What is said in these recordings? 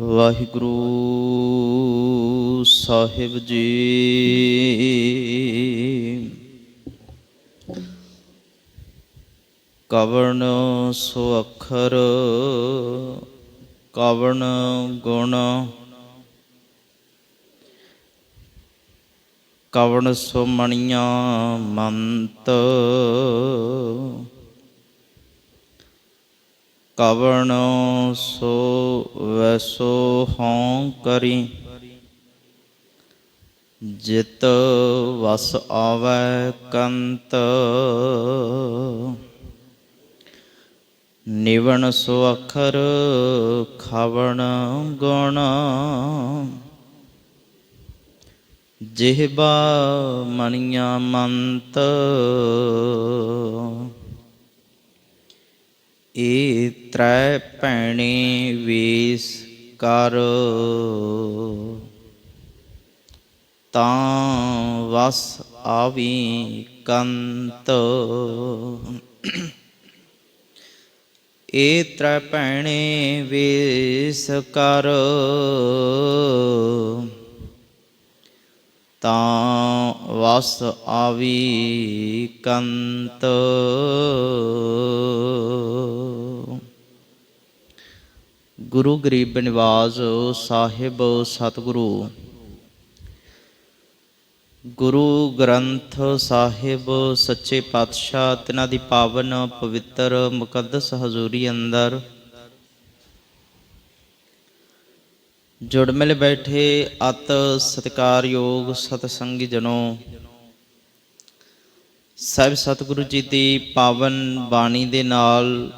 ਵਾਹਿਗੁਰੂ ਸਾਹਿਬ ਜੀ। ਕਵਣ ਸੋ ਅੱਖਰ ਕਵਣ ਗੁਣ। ਕਵਣ ਸੋ ਮਣੀਆਂ ਮੰਤ। ਕਵਣ ਸੋ ਵੈਸੋ ਹਉ ਕਰੀ। ਜਿਤ ਵਸ ਆਵੈ ਕੰਤ। ਨਿਵਣ ਸੋ ਅਖਰ ਖਾਵਣ ਗੁਣ। ਜਿਹਬਾ ਮਣੀਆਂ ਮੰਤ, ਏ ਤ੍ਰੈ ਭੈਣੇ ਵੇਸ ਕਰ। ਤਾਂ ਵਸ ਆਵੀ ਕੰਤ। ਏ ਤ੍ਰੈ ਭੈਣੇ ਵੇਸ ਕਰ। ਤਾਂ ਵਸ ਆਵੀ ਕੰਤ। ਗੁਰੂ ਗਰੀਬ ਨਿਵਾਜ ਸਾਹਿਬ ਸਤਿਗੁਰੂ। ਗੁਰੂ ਗ੍ਰੰਥ ਸਾਹਿਬ, ਸੱਚੇ ਪਾਤਸ਼ਾਹ, ਤਿਨਾਂ ਦੀ ਪਾਵਨ ਪਵਿੱਤਰ ਮੁਕੱਦਸ ਹਜ਼ੂਰੀ ਅੰਦਰ। ਜੁੜ ਮਿਲ ਬੈਠੇ ਅਤ ਸਤਿਕਾਰਯੋਗ ਸਤਸੰਗੀ ਜਨੋ। ਸਾਹਿਬ ਸਤਿਗੁਰੂ ਜੀ ਦੀ ਪਾਵਨ ਬਾਣੀ ਦੇ ਨਾਲ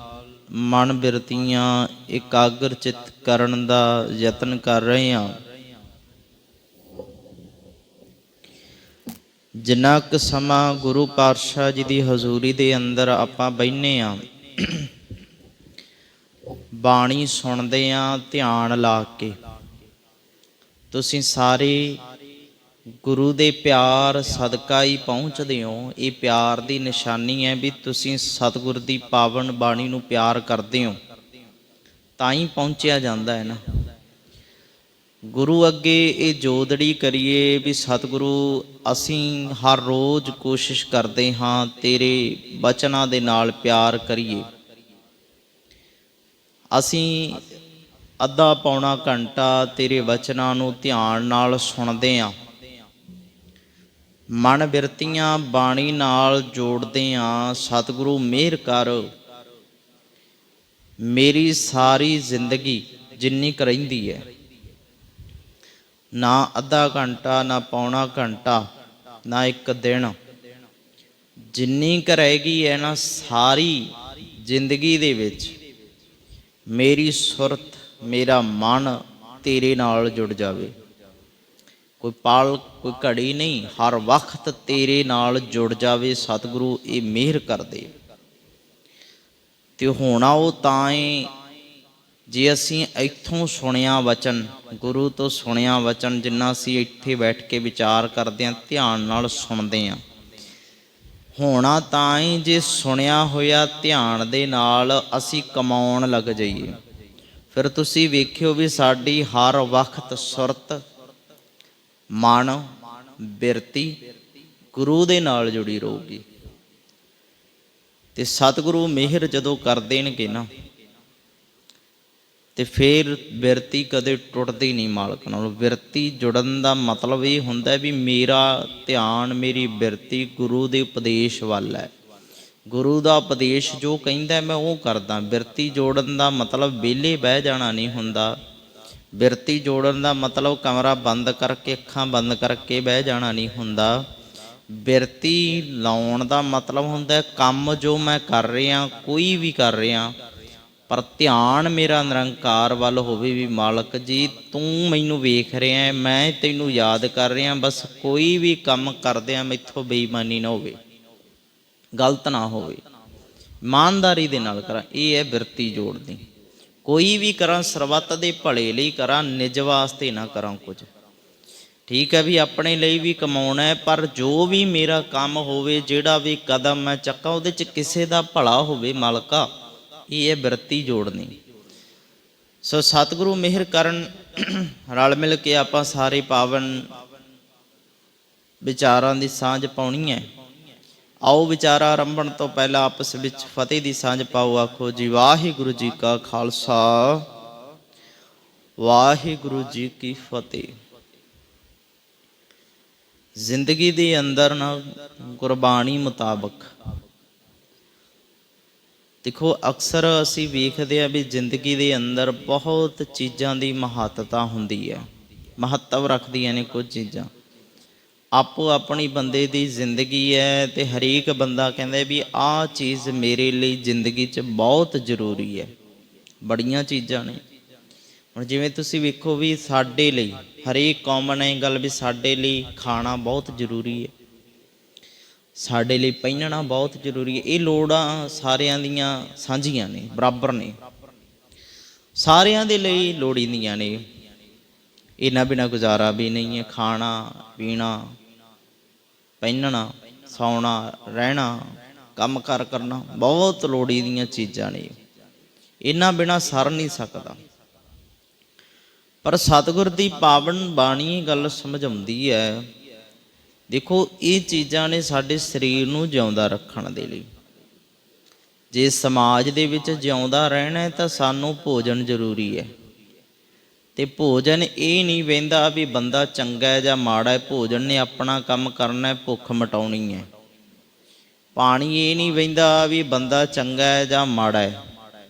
ਮਨ ਬਿਰਤੀਆਂ ਇਕਾਗਰ ਚਿੱਤ ਕਰਨ ਦਾ ਯਤਨ ਕਰ ਰਹੇ ਹਾਂ। ਜਿੰਨਾ ਕੁ ਸਮਾਂ ਗੁਰੂ ਪਾਤਸ਼ਾਹ ਜੀ ਦੀ ਹਜ਼ੂਰੀ ਦੇ ਅੰਦਰ ਆਪਾਂ ਬੈਠਨੇ ਆ ਬਾਣੀ ਸੁਣਦੇ ਆ ਧਿਆਨ ਲਾ ਕੇ। ਤੁਸੀਂ ਸਾਰੇ ਗੁਰੂ ਦੇ ਪਿਆਰ ਸਦਕਾ ਹੀ ਪਹੁੰਚਦੇ ਹੋ, ਇਹ ਪਿਆਰ ਦੀ ਨਿਸ਼ਾਨੀ ਹੈ ਵੀ ਤੁਸੀਂ ਸਤਿਗੁਰ ਦੀ ਪਾਵਨ ਬਾਣੀ ਨੂੰ ਪਿਆਰ ਕਰਦੇ ਹੋ। ਤਾਂ ਹੀ ਪਹੁੰਚਿਆ ਜਾਂਦਾ ਹੈ ਨਾ। ਗੁਰੂ ਅੱਗੇ ਇਹ ਜੋਦੜੀ ਕਰੀਏ ਵੀ ਸਤਿਗੁਰੂ, ਅਸੀਂ ਹਰ ਰੋਜ਼ ਕੋਸ਼ਿਸ਼ ਕਰਦੇ ਹਾਂ ਤੇਰੇ ਬਚਨਾਂ ਦੇ ਨਾਲ ਪਿਆਰ ਕਰੀਏ। ਅਸੀਂ ਅੱਧਾ ਪੌਣਾ ਘੰਟਾ ਤੇਰੇ ਵਚਨਾਂ ਨੂੰ ਧਿਆਨ ਨਾਲ ਸੁਣਦੇ ਹਾਂ। ਮਨ ਬਿਰਤੀਆਂ ਬਾਣੀ ਨਾਲ ਜੋੜਦੇ ਆਂ, ਸਤਿਗੁਰੂ ਮਿਹਰ ਕਰ। ਮੇਰੀ ਸਾਰੀ ਜ਼ਿੰਦਗੀ ਜਿੰਨੀ ਕੁ ਰਹਿੰਦੀ ਹੈ ਨਾ ਅੱਧਾ ਘੰਟਾ, ਨਾ ਪੌਣਾ ਘੰਟਾ, ਨਾ ਇੱਕ ਦਿਨ। ਜਿੰਨੀ ਕੁ ਰਹੇਗੀ ਹੈ ਨਾ ਸਾਰੀ ਜ਼ਿੰਦਗੀ ਦੇ ਵਿੱਚ, ਮੇਰੀ ਸੁਰਤ, ਮੇਰਾ ਮਨ ਤੇਰੇ ਨਾਲ ਜੁੜ ਜਾਵੇ। ਕੋਈ ਪਲ, ਕੋਈ ਘੜੀ ਨਹੀਂ, ਹਰ ਵਕਤ ਤੇਰੇ ਨਾਲ ਜੁੜ ਜਾਵੇ ਸਤਿਗੁਰੂ, ਇਹ ਮਿਹਰ ਕਰਦੇ। ਤੇ ਹੋਣਾ ਉਹ ਤਾਂ ਏ ਜੇ ਅਸੀਂ ਇੱਥੋਂ ਸੁਣਿਆ ਵਚਨ, ਗੁਰੂ ਤੋਂ ਸੁਣਿਆ ਵਚਨ, ਜਿੰਨਾ ਅਸੀਂ ਇੱਥੇ ਬੈਠ ਕੇ ਵਿਚਾਰ ਕਰਦੇ ਆਂ ਧਿਆਨ ਨਾਲ ਸੁਣਦੇ ਆਂ ਹੋਣਾ ਤਾਂ ਹੀ ਜੇ ਸੁਣਿਆ ਹੋਇਆ ਧਿਆਨ ਦੇ ਨਾਲ ਅਸੀਂ ਕਮਾਉਣ ਲੱਗ ਜਾਈਏ। ਫਿਰ ਤੁਸੀਂ ਵੇਖਿਓ ਵੀ ਸਾਡੀ ਹਰ ਵਕਤ ਸੁਰਤ ਮਨ, ਬਿਰਤੀ, ਗੁਰੂ ਦੇ ਨਾਲ ਜੁੜੀ ਰਹੂਗੀ। ਤੇ ਸਤਿਗੁਰੂ ਮਿਹਰ ਜਦੋਂ ਕਰ ਦੇਣਗੇ ਨਾ, ਤੇ ਫਿਰ ਬਿਰਤੀ ਕਦੇ ਟੁੱਟਦੀ ਨਹੀਂ ਮਾਲਕ ਨਾਲ। ਬਿਰਤੀ ਜੁੜਨ ਦਾ ਮਤਲਬ ਇਹ ਹੁੰਦਾ ਵੀ ਮੇਰਾ ਧਿਆਨ, ਮੇਰੀ ਬਿਰਤੀ ਗੁਰੂ ਦੇ ਉਪਦੇਸ਼ ਵੱਲ ਹੈ। ਗੁਰੂ ਦਾ ਉਪਦੇਸ਼ ਜੋ ਕਹਿੰਦਾ ਮੈਂ ਉਹ ਕਰਦਾ। ਬਿਰਤੀ ਜੋੜਨ ਦਾ ਮਤਲਬ ਵਿਹਲੇ ਬਹਿ ਜਾਣਾ ਨਹੀਂ ਹੁੰਦਾ। ਬਿਰਤੀ ਜੋੜਨ ਦਾ ਮਤਲਬ ਕਮਰਾ ਬੰਦ ਕਰਕੇ ਅੱਖਾਂ ਬੰਦ ਕਰਕੇ ਬਹਿ ਜਾਣਾ ਨਹੀਂ ਹੁੰਦਾ। ਬਿਰਤੀ ਲਾਉਣ ਦਾ ਮਤਲਬ ਹੁੰਦਾ ਕੰਮ ਜੋ ਮੈਂ ਕਰ ਰਿਹਾ ਕੋਈ ਵੀ ਕਰ ਰਿਹਾ ਪਰ ਧਿਆਨ ਮੇਰਾ ਨਿਰੰਕਾਰ ਵੱਲ ਹੋਵੇ ਵੀ ਮਾਲਕ ਜੀ ਤੂੰ ਮੈਨੂੰ ਵੇਖ ਰਿਹਾ ਹੈ, ਮੈਂ ਤੈਨੂੰ ਯਾਦ ਕਰ ਰਿਹਾ ਬਸ ਕੋਈ ਵੀ ਕੰਮ ਕਰਦਿਆਂ ਮੈਥੋਂ ਬੇਈਮਾਨੀ ਨਾ ਹੋਵੇ ਗਲਤ ਨਾ ਹੋਵੇ। ਇਮਾਨਦਾਰੀ ਦੇ ਨਾਲ ਕਰਾਂ ਇਹ ਹੈ ਬਿਰਤੀ ਜੋੜਦੀ ਕੋਈ ਵੀ ਕਰਾਂ ਸਰਬੱਤ ਦੇ ਭਲੇ ਲਈ ਕਰਾਂ, ਨਿਜ ਵਾਸਤੇ ਨਾ ਕਰਾਂ ਕੁਝ। ਠੀਕ ਹੈ ਵੀ ਆਪਣੇ ਲਈ ਵੀ ਕਮਾਉਣਾ ਹੈ, ਪਰ ਜੋ ਵੀ ਮੇਰਾ ਕੰਮ ਹੋਵੇ, ਜਿਹੜਾ ਵੀ ਕਦਮ ਮੈਂ ਚੱਕਾਂ, ਉਹਦੇ ਚ ਕਿਸੇ ਦਾ ਭਲਾ ਹੋਵੇ ਮਾਲਕਾ, ਇਹ ਹੈ ਬਿਰਤੀ ਜੋੜਨੀ। ਸੋ ਸਤਿਗੁਰੂ ਮਿਹਰ ਕਰਨ, ਰਲ ਮਿਲ ਕੇ ਆਪਾਂ ਸਾਰੇ ਪਾਵਨ ਵਿਚਾਰਾਂ ਦੀ ਸਾਂਝ ਪਾਉਣੀ ਹੈ। ਆਓ ਵਿਚਾਰਾ ਆਰੰਭਣ ਤੋਂ ਪਹਿਲਾਂ ਆਪਸ ਵਿੱਚ ਫਤਿਹ ਦੀ ਸਾਂਝ ਪਾਓ, ਆਖੋ ਜੀ, ਵਾਹਿਗੁਰੂ ਜੀ ਕਾ ਖਾਲਸਾ। ਵਾਹਿਗੁਰੂ ਜੀ ਕੀ ਫਤਿਹ। ਜ਼ਿੰਦਗੀ ਦੇ ਅੰਦਰ ਨਾ ਗੁਰਬਾਣੀ ਮੁਤਾਬਕ। ਦੇਖੋ, ਅਕਸਰ ਅਸੀਂ ਵੇਖਦੇ ਆ ਵੀ ਜ਼ਿੰਦਗੀ ਦੇ ਅੰਦਰ ਬਹੁਤ ਚੀਜ਼ਾਂ ਦੀ ਮਹੱਤਤਾ ਹੁੰਦੀ ਹੈ। ਮਹੱਤਵ ਰੱਖਦੀਆਂ ਨੇ ਕੁਝ ਚੀਜ਼ਾਂ। ਆਪੋ ਆਪਣੀ ਬੰਦੇ ਦੀ ਜ਼ਿੰਦਗੀ ਹੈ ਤੇ ਹਰੇਕ ਬੰਦਾ ਕਹਿੰਦਾ ਵੀ ਆਹ ਚੀਜ਼ ਮੇਰੇ ਲਈ ਜ਼ਿੰਦਗੀ 'ਚ ਬਹੁਤ ਜ਼ਰੂਰੀ ਹੈ। ਬੜੀਆਂ ਚੀਜ਼ਾਂ ਨੇ। ਹੁਣ ਜਿਵੇਂ ਤੁਸੀਂ ਵੇਖੋ ਵੀ ਸਾਡੇ ਲਈ, ਹਰੇਕ ਕਾਮਨ ਹੈ ਗੱਲ ਵੀ ਸਾਡੇ ਲਈ ਖਾਣਾ ਬਹੁਤ ਜ਼ਰੂਰੀ ਹੈ। ਸਾਡੇ ਲਈ ਪਹਿਨਣਾ ਬਹੁਤ ਜ਼ਰੂਰੀ ਹੈ। ਇਹ ਲੋੜਾਂ ਸਾਰਿਆਂ ਦੀਆਂ ਸਾਂਝੀਆਂ ਨੇ, ਬਰਾਬਰ ਨੇ। ਸਾਰਿਆਂ ਦੇ ਲਈ ਲੋੜੀਂਦੀਆਂ ਨੇ। ਇਹਨਾਂ ਬਿਨਾ ਗੁਜ਼ਾਰਾ ਵੀ ਨਹੀਂ ਹੈ। ਖਾਣਾ, ਪੀਣਾ ਪਹਿਨਣਾ, ਸੌਣਾ, ਰਹਿਣਾ, ਕੰਮ ਕਾਰ ਕਰਨਾ, ਬਹੁਤ ਲੋੜੀ ਦੀਆਂ ਚੀਜ਼ਾਂ ਨੇ। ਇਹਨਾਂ ਬਿਨਾ ਸਰ ਨਹੀਂ ਸਕਦਾ। ਪਰ ਸਤਿਗੁਰ ਦੀ ਪਾਵਨ ਬਾਣੀ ਇਹ ਗੱਲ ਸਮਝਾਉਂਦੀ ਹੈ। ਦੇਖੋ, ਇਹ ਚੀਜ਼ਾਂ ਨੇ ਸਾਡੇ ਸਰੀਰ ਨੂੰ ਜਿਉਂਦਾ ਰੱਖਣ ਦੇ ਲਈ। ਜੇ ਸਮਾਜ ਦੇ ਵਿੱਚ ਜਿਉਂਦਾ ਰਹਿਣਾ ਹੈ ਤਾਂ ਸਾਨੂੰ ਭੋਜਨ ਜ਼ਰੂਰੀ ਹੈ। ਤੇ ਭੋਜਨ ਇਹ ਨਹੀਂ ਵੇਂਦਾ ਵੀ ਬੰਦਾ ਚੰਗਾ ਹੈ ਜਾਂ ਮਾੜਾ ਹੈ, ਭੋਜਨ ਨੇ ਆਪਣਾ ਕੰਮ ਕਰਨਾ ਹੈ, ਭੁੱਖ ਮਟਾਉਣੀ ਹੈ। ਪਾਣੀ ਇਹ ਨਹੀਂ ਵੇਂਦਾ ਵੀ ਬੰਦਾ ਚੰਗਾ ਹੈ ਜਾਂ ਮਾੜਾ ਹੈ,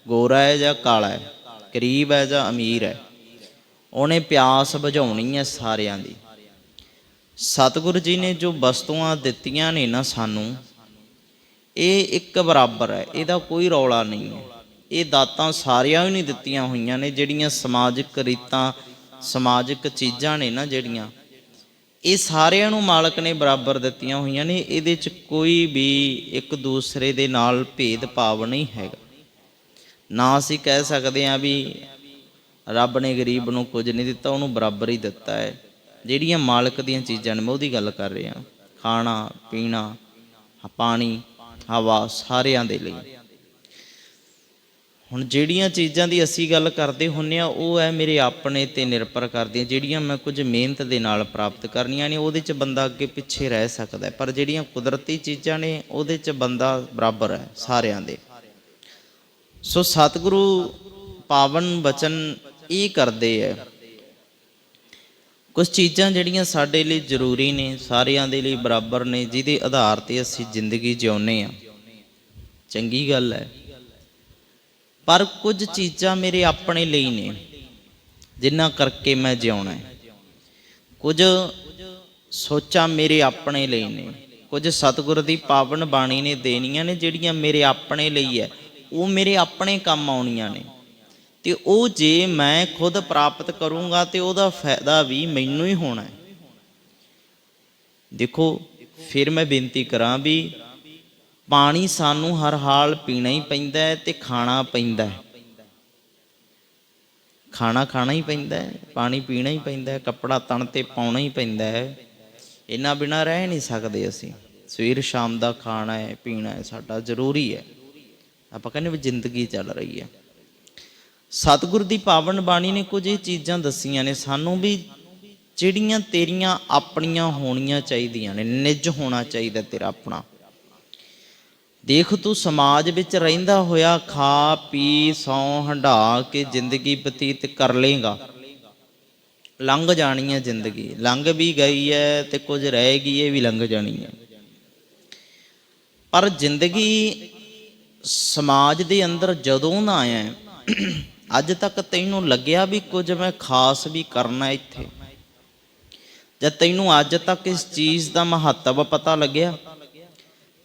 ਗੋਰਾ ਹੈ ਜਾਂ ਕਾਲਾ ਹੈ, ਗਰੀਬ ਹੈ ਜਾਂ ਅਮੀਰ ਹੈ। ਉਹਨੇ ਪਿਆਸ ਬੁਝਾਉਣੀ ਹੈ ਸਾਰਿਆਂ ਦੀ। ਸਤਿਗੁਰੂ ਜੀ ਨੇ ਜੋ ਵਸਤੂਆਂ ਦਿੱਤੀਆਂ ਨੇ ਨਾ ਸਾਨੂੰ, ਇਹ ਇੱਕ ਬਰਾਬਰ ਹੈ, ਇਹਦਾ ਕੋਈ ਰੌਲਾ ਨਹੀਂ ਹੈ। ਇਹ ਦਾਤਾਂ ਸਾਰਿਆਂ ਨੂੰ ਨਹੀਂ ਦਿੱਤੀਆਂ ਹੋਈਆਂ ਨੇ, ਜਿਹੜੀਆਂ ਸਮਾਜਿਕ ਰੀਤਾਂ, ਸਮਾਜਿਕ ਚੀਜ਼ਾਂ ਨੇ ਨਾ ਜਿਹੜੀਆਂ। ਇਹ ਸਾਰਿਆਂ ਨੂੰ ਮਾਲਕ ਨੇ ਬਰਾਬਰ ਦਿੱਤੀਆਂ ਹੋਈਆਂ ਨੇ, ਇਹਦੇ 'ਚ ਕੋਈ ਵੀ ਇੱਕ ਦੂਸਰੇ ਦੇ ਨਾਲ ਭੇਦ ਭਾਵ ਨਹੀਂ ਹੈਗਾ। ਨਾ ਅਸੀਂ ਕਹਿ ਸਕਦੇ ਹਾਂ ਵੀ ਰੱਬ ਨੇ ਗਰੀਬ ਨੂੰ ਕੁਝ ਨਹੀਂ ਦਿੱਤਾ, ਉਹਨੂੰ ਬਰਾਬਰ ਹੀ ਦਿੱਤਾ ਹੈ। ਜਿਹੜੀਆਂ ਮਾਲਕ ਦੀਆਂ ਚੀਜ਼ਾਂ ਨੇ, ਮੈਂ ਉਹਦੀ ਗੱਲ ਕਰ ਰਿਹਾ। ਖਾਣਾ, ਪੀਣਾ, ਪਾਣੀ, ਹਵਾ, ਸਾਰਿਆਂ ਦੇ ਲਈ। ਹੁਣ ਜਿਹੜੀਆਂ ਚੀਜ਼ਾਂ ਦੀ ਅਸੀਂ ਗੱਲ ਕਰਦੇ ਹੁੰਨੇ ਆ, ਉਹ ਹੈ ਮੇਰੇ ਆਪਣੇ ਤੇ ਨਿਰਭਰ ਕਰਦੀਆਂ, ਜਿਹੜੀਆਂ ਮੈਂ ਕੁਝ ਮਿਹਨਤ ਦੇ ਨਾਲ ਪ੍ਰਾਪਤ ਕਰਨੀਆਂ ਨੇ, ਉਹਦੇ 'ਚ ਬੰਦਾ ਅੱਗੇ ਪਿੱਛੇ ਰਹਿ ਸਕਦਾ ਪਰ ਜਿਹੜੀਆਂ ਕੁਦਰਤੀ ਚੀਜ਼ਾਂ ਨੇ, ਉਹਦੇ 'ਚ ਬੰਦਾ ਬਰਾਬਰ ਹੈ, ਸਾਰਿਆਂ ਦੇ। ਸੋ ਸਤਿਗੁਰੂ ਪਾਵਨ ਬਚਨ ਇਹ ਕਰਦੇ ਹੈ ਕੁਝ ਚੀਜ਼ਾਂ ਜਿਹੜੀਆਂ ਸਾਡੇ ਲਈ ਜ਼ਰੂਰੀ ਨੇ, ਸਾਰਿਆਂ ਦੇ ਲਈ ਬਰਾਬਰ ਨੇ, ਜਿਹਦੇ ਆਧਾਰ ਤੇ ਅਸੀਂ ਜ਼ਿੰਦਗੀ ਜਿਉਂਦੇ ਆ। ਚੰਗੀ ਗੱਲ ਹੈ ਪਰ ਕੁਝ ਚੀਜ਼ਾਂ ਮੇਰੇ ਆਪਣੇ ਲਈ ਨੇ, ਜਿਨ੍ਹਾਂ ਕਰਕੇ ਮੈਂ ਜਿਉਣਾ ਹੈ। ਕੁਝ ਸੋਚਾਂ ਮੇਰੇ ਆਪਣੇ ਲਈ ਨੇ, ਕੁਝ ਸਤਿਗੁਰ ਦੀ ਪਾਵਨ ਬਾਣੀ ਨੇ ਦੇਣੀਆਂ ਨੇ, ਜਿਹੜੀਆਂ ਮੇਰੇ ਆਪਣੇ ਲਈ ਹੈ। ਉਹ ਮੇਰੇ ਆਪਣੇ ਕੰਮ ਆਉਣੀਆਂ ਨੇ। ਤੇ ਉਹ ਜੇ ਮੈਂ ਖੁਦ ਪ੍ਰਾਪਤ ਕਰੂੰਗਾ, ਤੇ ਉਹਦਾ ਫਾਇਦਾ ਵੀ ਮੈਨੂੰ ਹੀ ਹੋਣਾ ਹੈ। ਦੇਖੋ, ਫਿਰ ਮੈਂ ਬੇਨਤੀ ਕਰਾਂ ਵੀ ਪਾਣੀ ਸਾਨੂੰ ਹਰ ਹਾਲ ਪੀਣਾ ਹੀ ਪੈਂਦਾ ਹੈ ਤੇ ਖਾਣਾ ਪੈਂਦਾ ਹੈ। ਖਾਣਾ ਖਾਣਾ ਹੀ ਪੈਂਦਾ ਹੈ, ਪਾਣੀ ਪੀਣਾ ਹੀ ਪੈਂਦਾ ਹੈ, ਕੱਪੜਾ ਤਣ ਤੇ ਪਾਉਣਾ ਹੀ ਪੈਂਦਾ ਹੈ। ਇਹਨਾਂ ਬਿਨਾ ਰਹਿ ਨਹੀਂ ਸਕਦੇ ਅਸੀਂ। ਸਵੇਰ ਸ਼ਾਮ ਦਾ ਖਾਣਾ ਹੈ, ਪੀਣਾ ਹੈ, ਸਾਡਾ ਜ਼ਰੂਰੀ ਹੈ। ਆਪਾਂ ਕਹਿੰਦੇ ਵੀ ਜ਼ਿੰਦਗੀ ਚੱਲ ਰਹੀ ਹੈ। ਸਤਿਗੁਰ ਦੀ ਪਾਵਨ ਬਾਣੀ ਨੇ ਕੁਝ ਇਹ ਚੀਜ਼ਾਂ ਦੱਸੀਆਂ ਨੇ, ਸਾਨੂੰ ਵੀ ਜਿਹੜੀਆਂ ਤੇਰੀਆਂ ਆਪਣੀਆਂ ਹੋਣੀਆਂ ਚਾਹੀਦੀਆਂ ਨੇ, ਨਿੱਜ ਹੋਣਾ ਚਾਹੀਦਾ ਤੇਰਾ ਆਪਣਾ। ਦੇਖ ਤੂੰ ਸਮਾਜ ਵਿੱਚ ਰਹਿੰਦਾ ਹੋਇਆ ਖਾ, ਪੀ, ਸੌ, ਹੰਢਾ ਕੇ ਜ਼ਿੰਦਗੀ ਬਤੀਤ ਕਰ ਲੇਗਾ ਲੰਘ ਜਾਣੀ ਹੈ ਜ਼ਿੰਦਗੀ। ਲੰਘ ਵੀ ਗਈ ਹੈ ਤੇ ਕੁਝ ਰਹਿ ਗਈ, ਇਹ ਵੀ ਲੰਘ ਜਾਣੀ ਹੈ। ਪਰ ਜ਼ਿੰਦਗੀ ਸਮਾਜ ਦੇ ਅੰਦਰ ਜਦੋਂ ਨਾ ਆਇਆ ਅੱਜ ਤੱਕ ਤੈਨੂੰ ਲੱਗਿਆ ਵੀ ਕੁਝ ਮੈਂ ਖਾਸ ਵੀ ਕਰਨਾ ਇੱਥੇ? ਜਦ ਤੈਨੂੰ ਅੱਜ ਤੱਕ ਇਸ ਚੀਜ਼ ਦਾ ਮਹੱਤਵ ਪਤਾ ਲੱਗਿਆ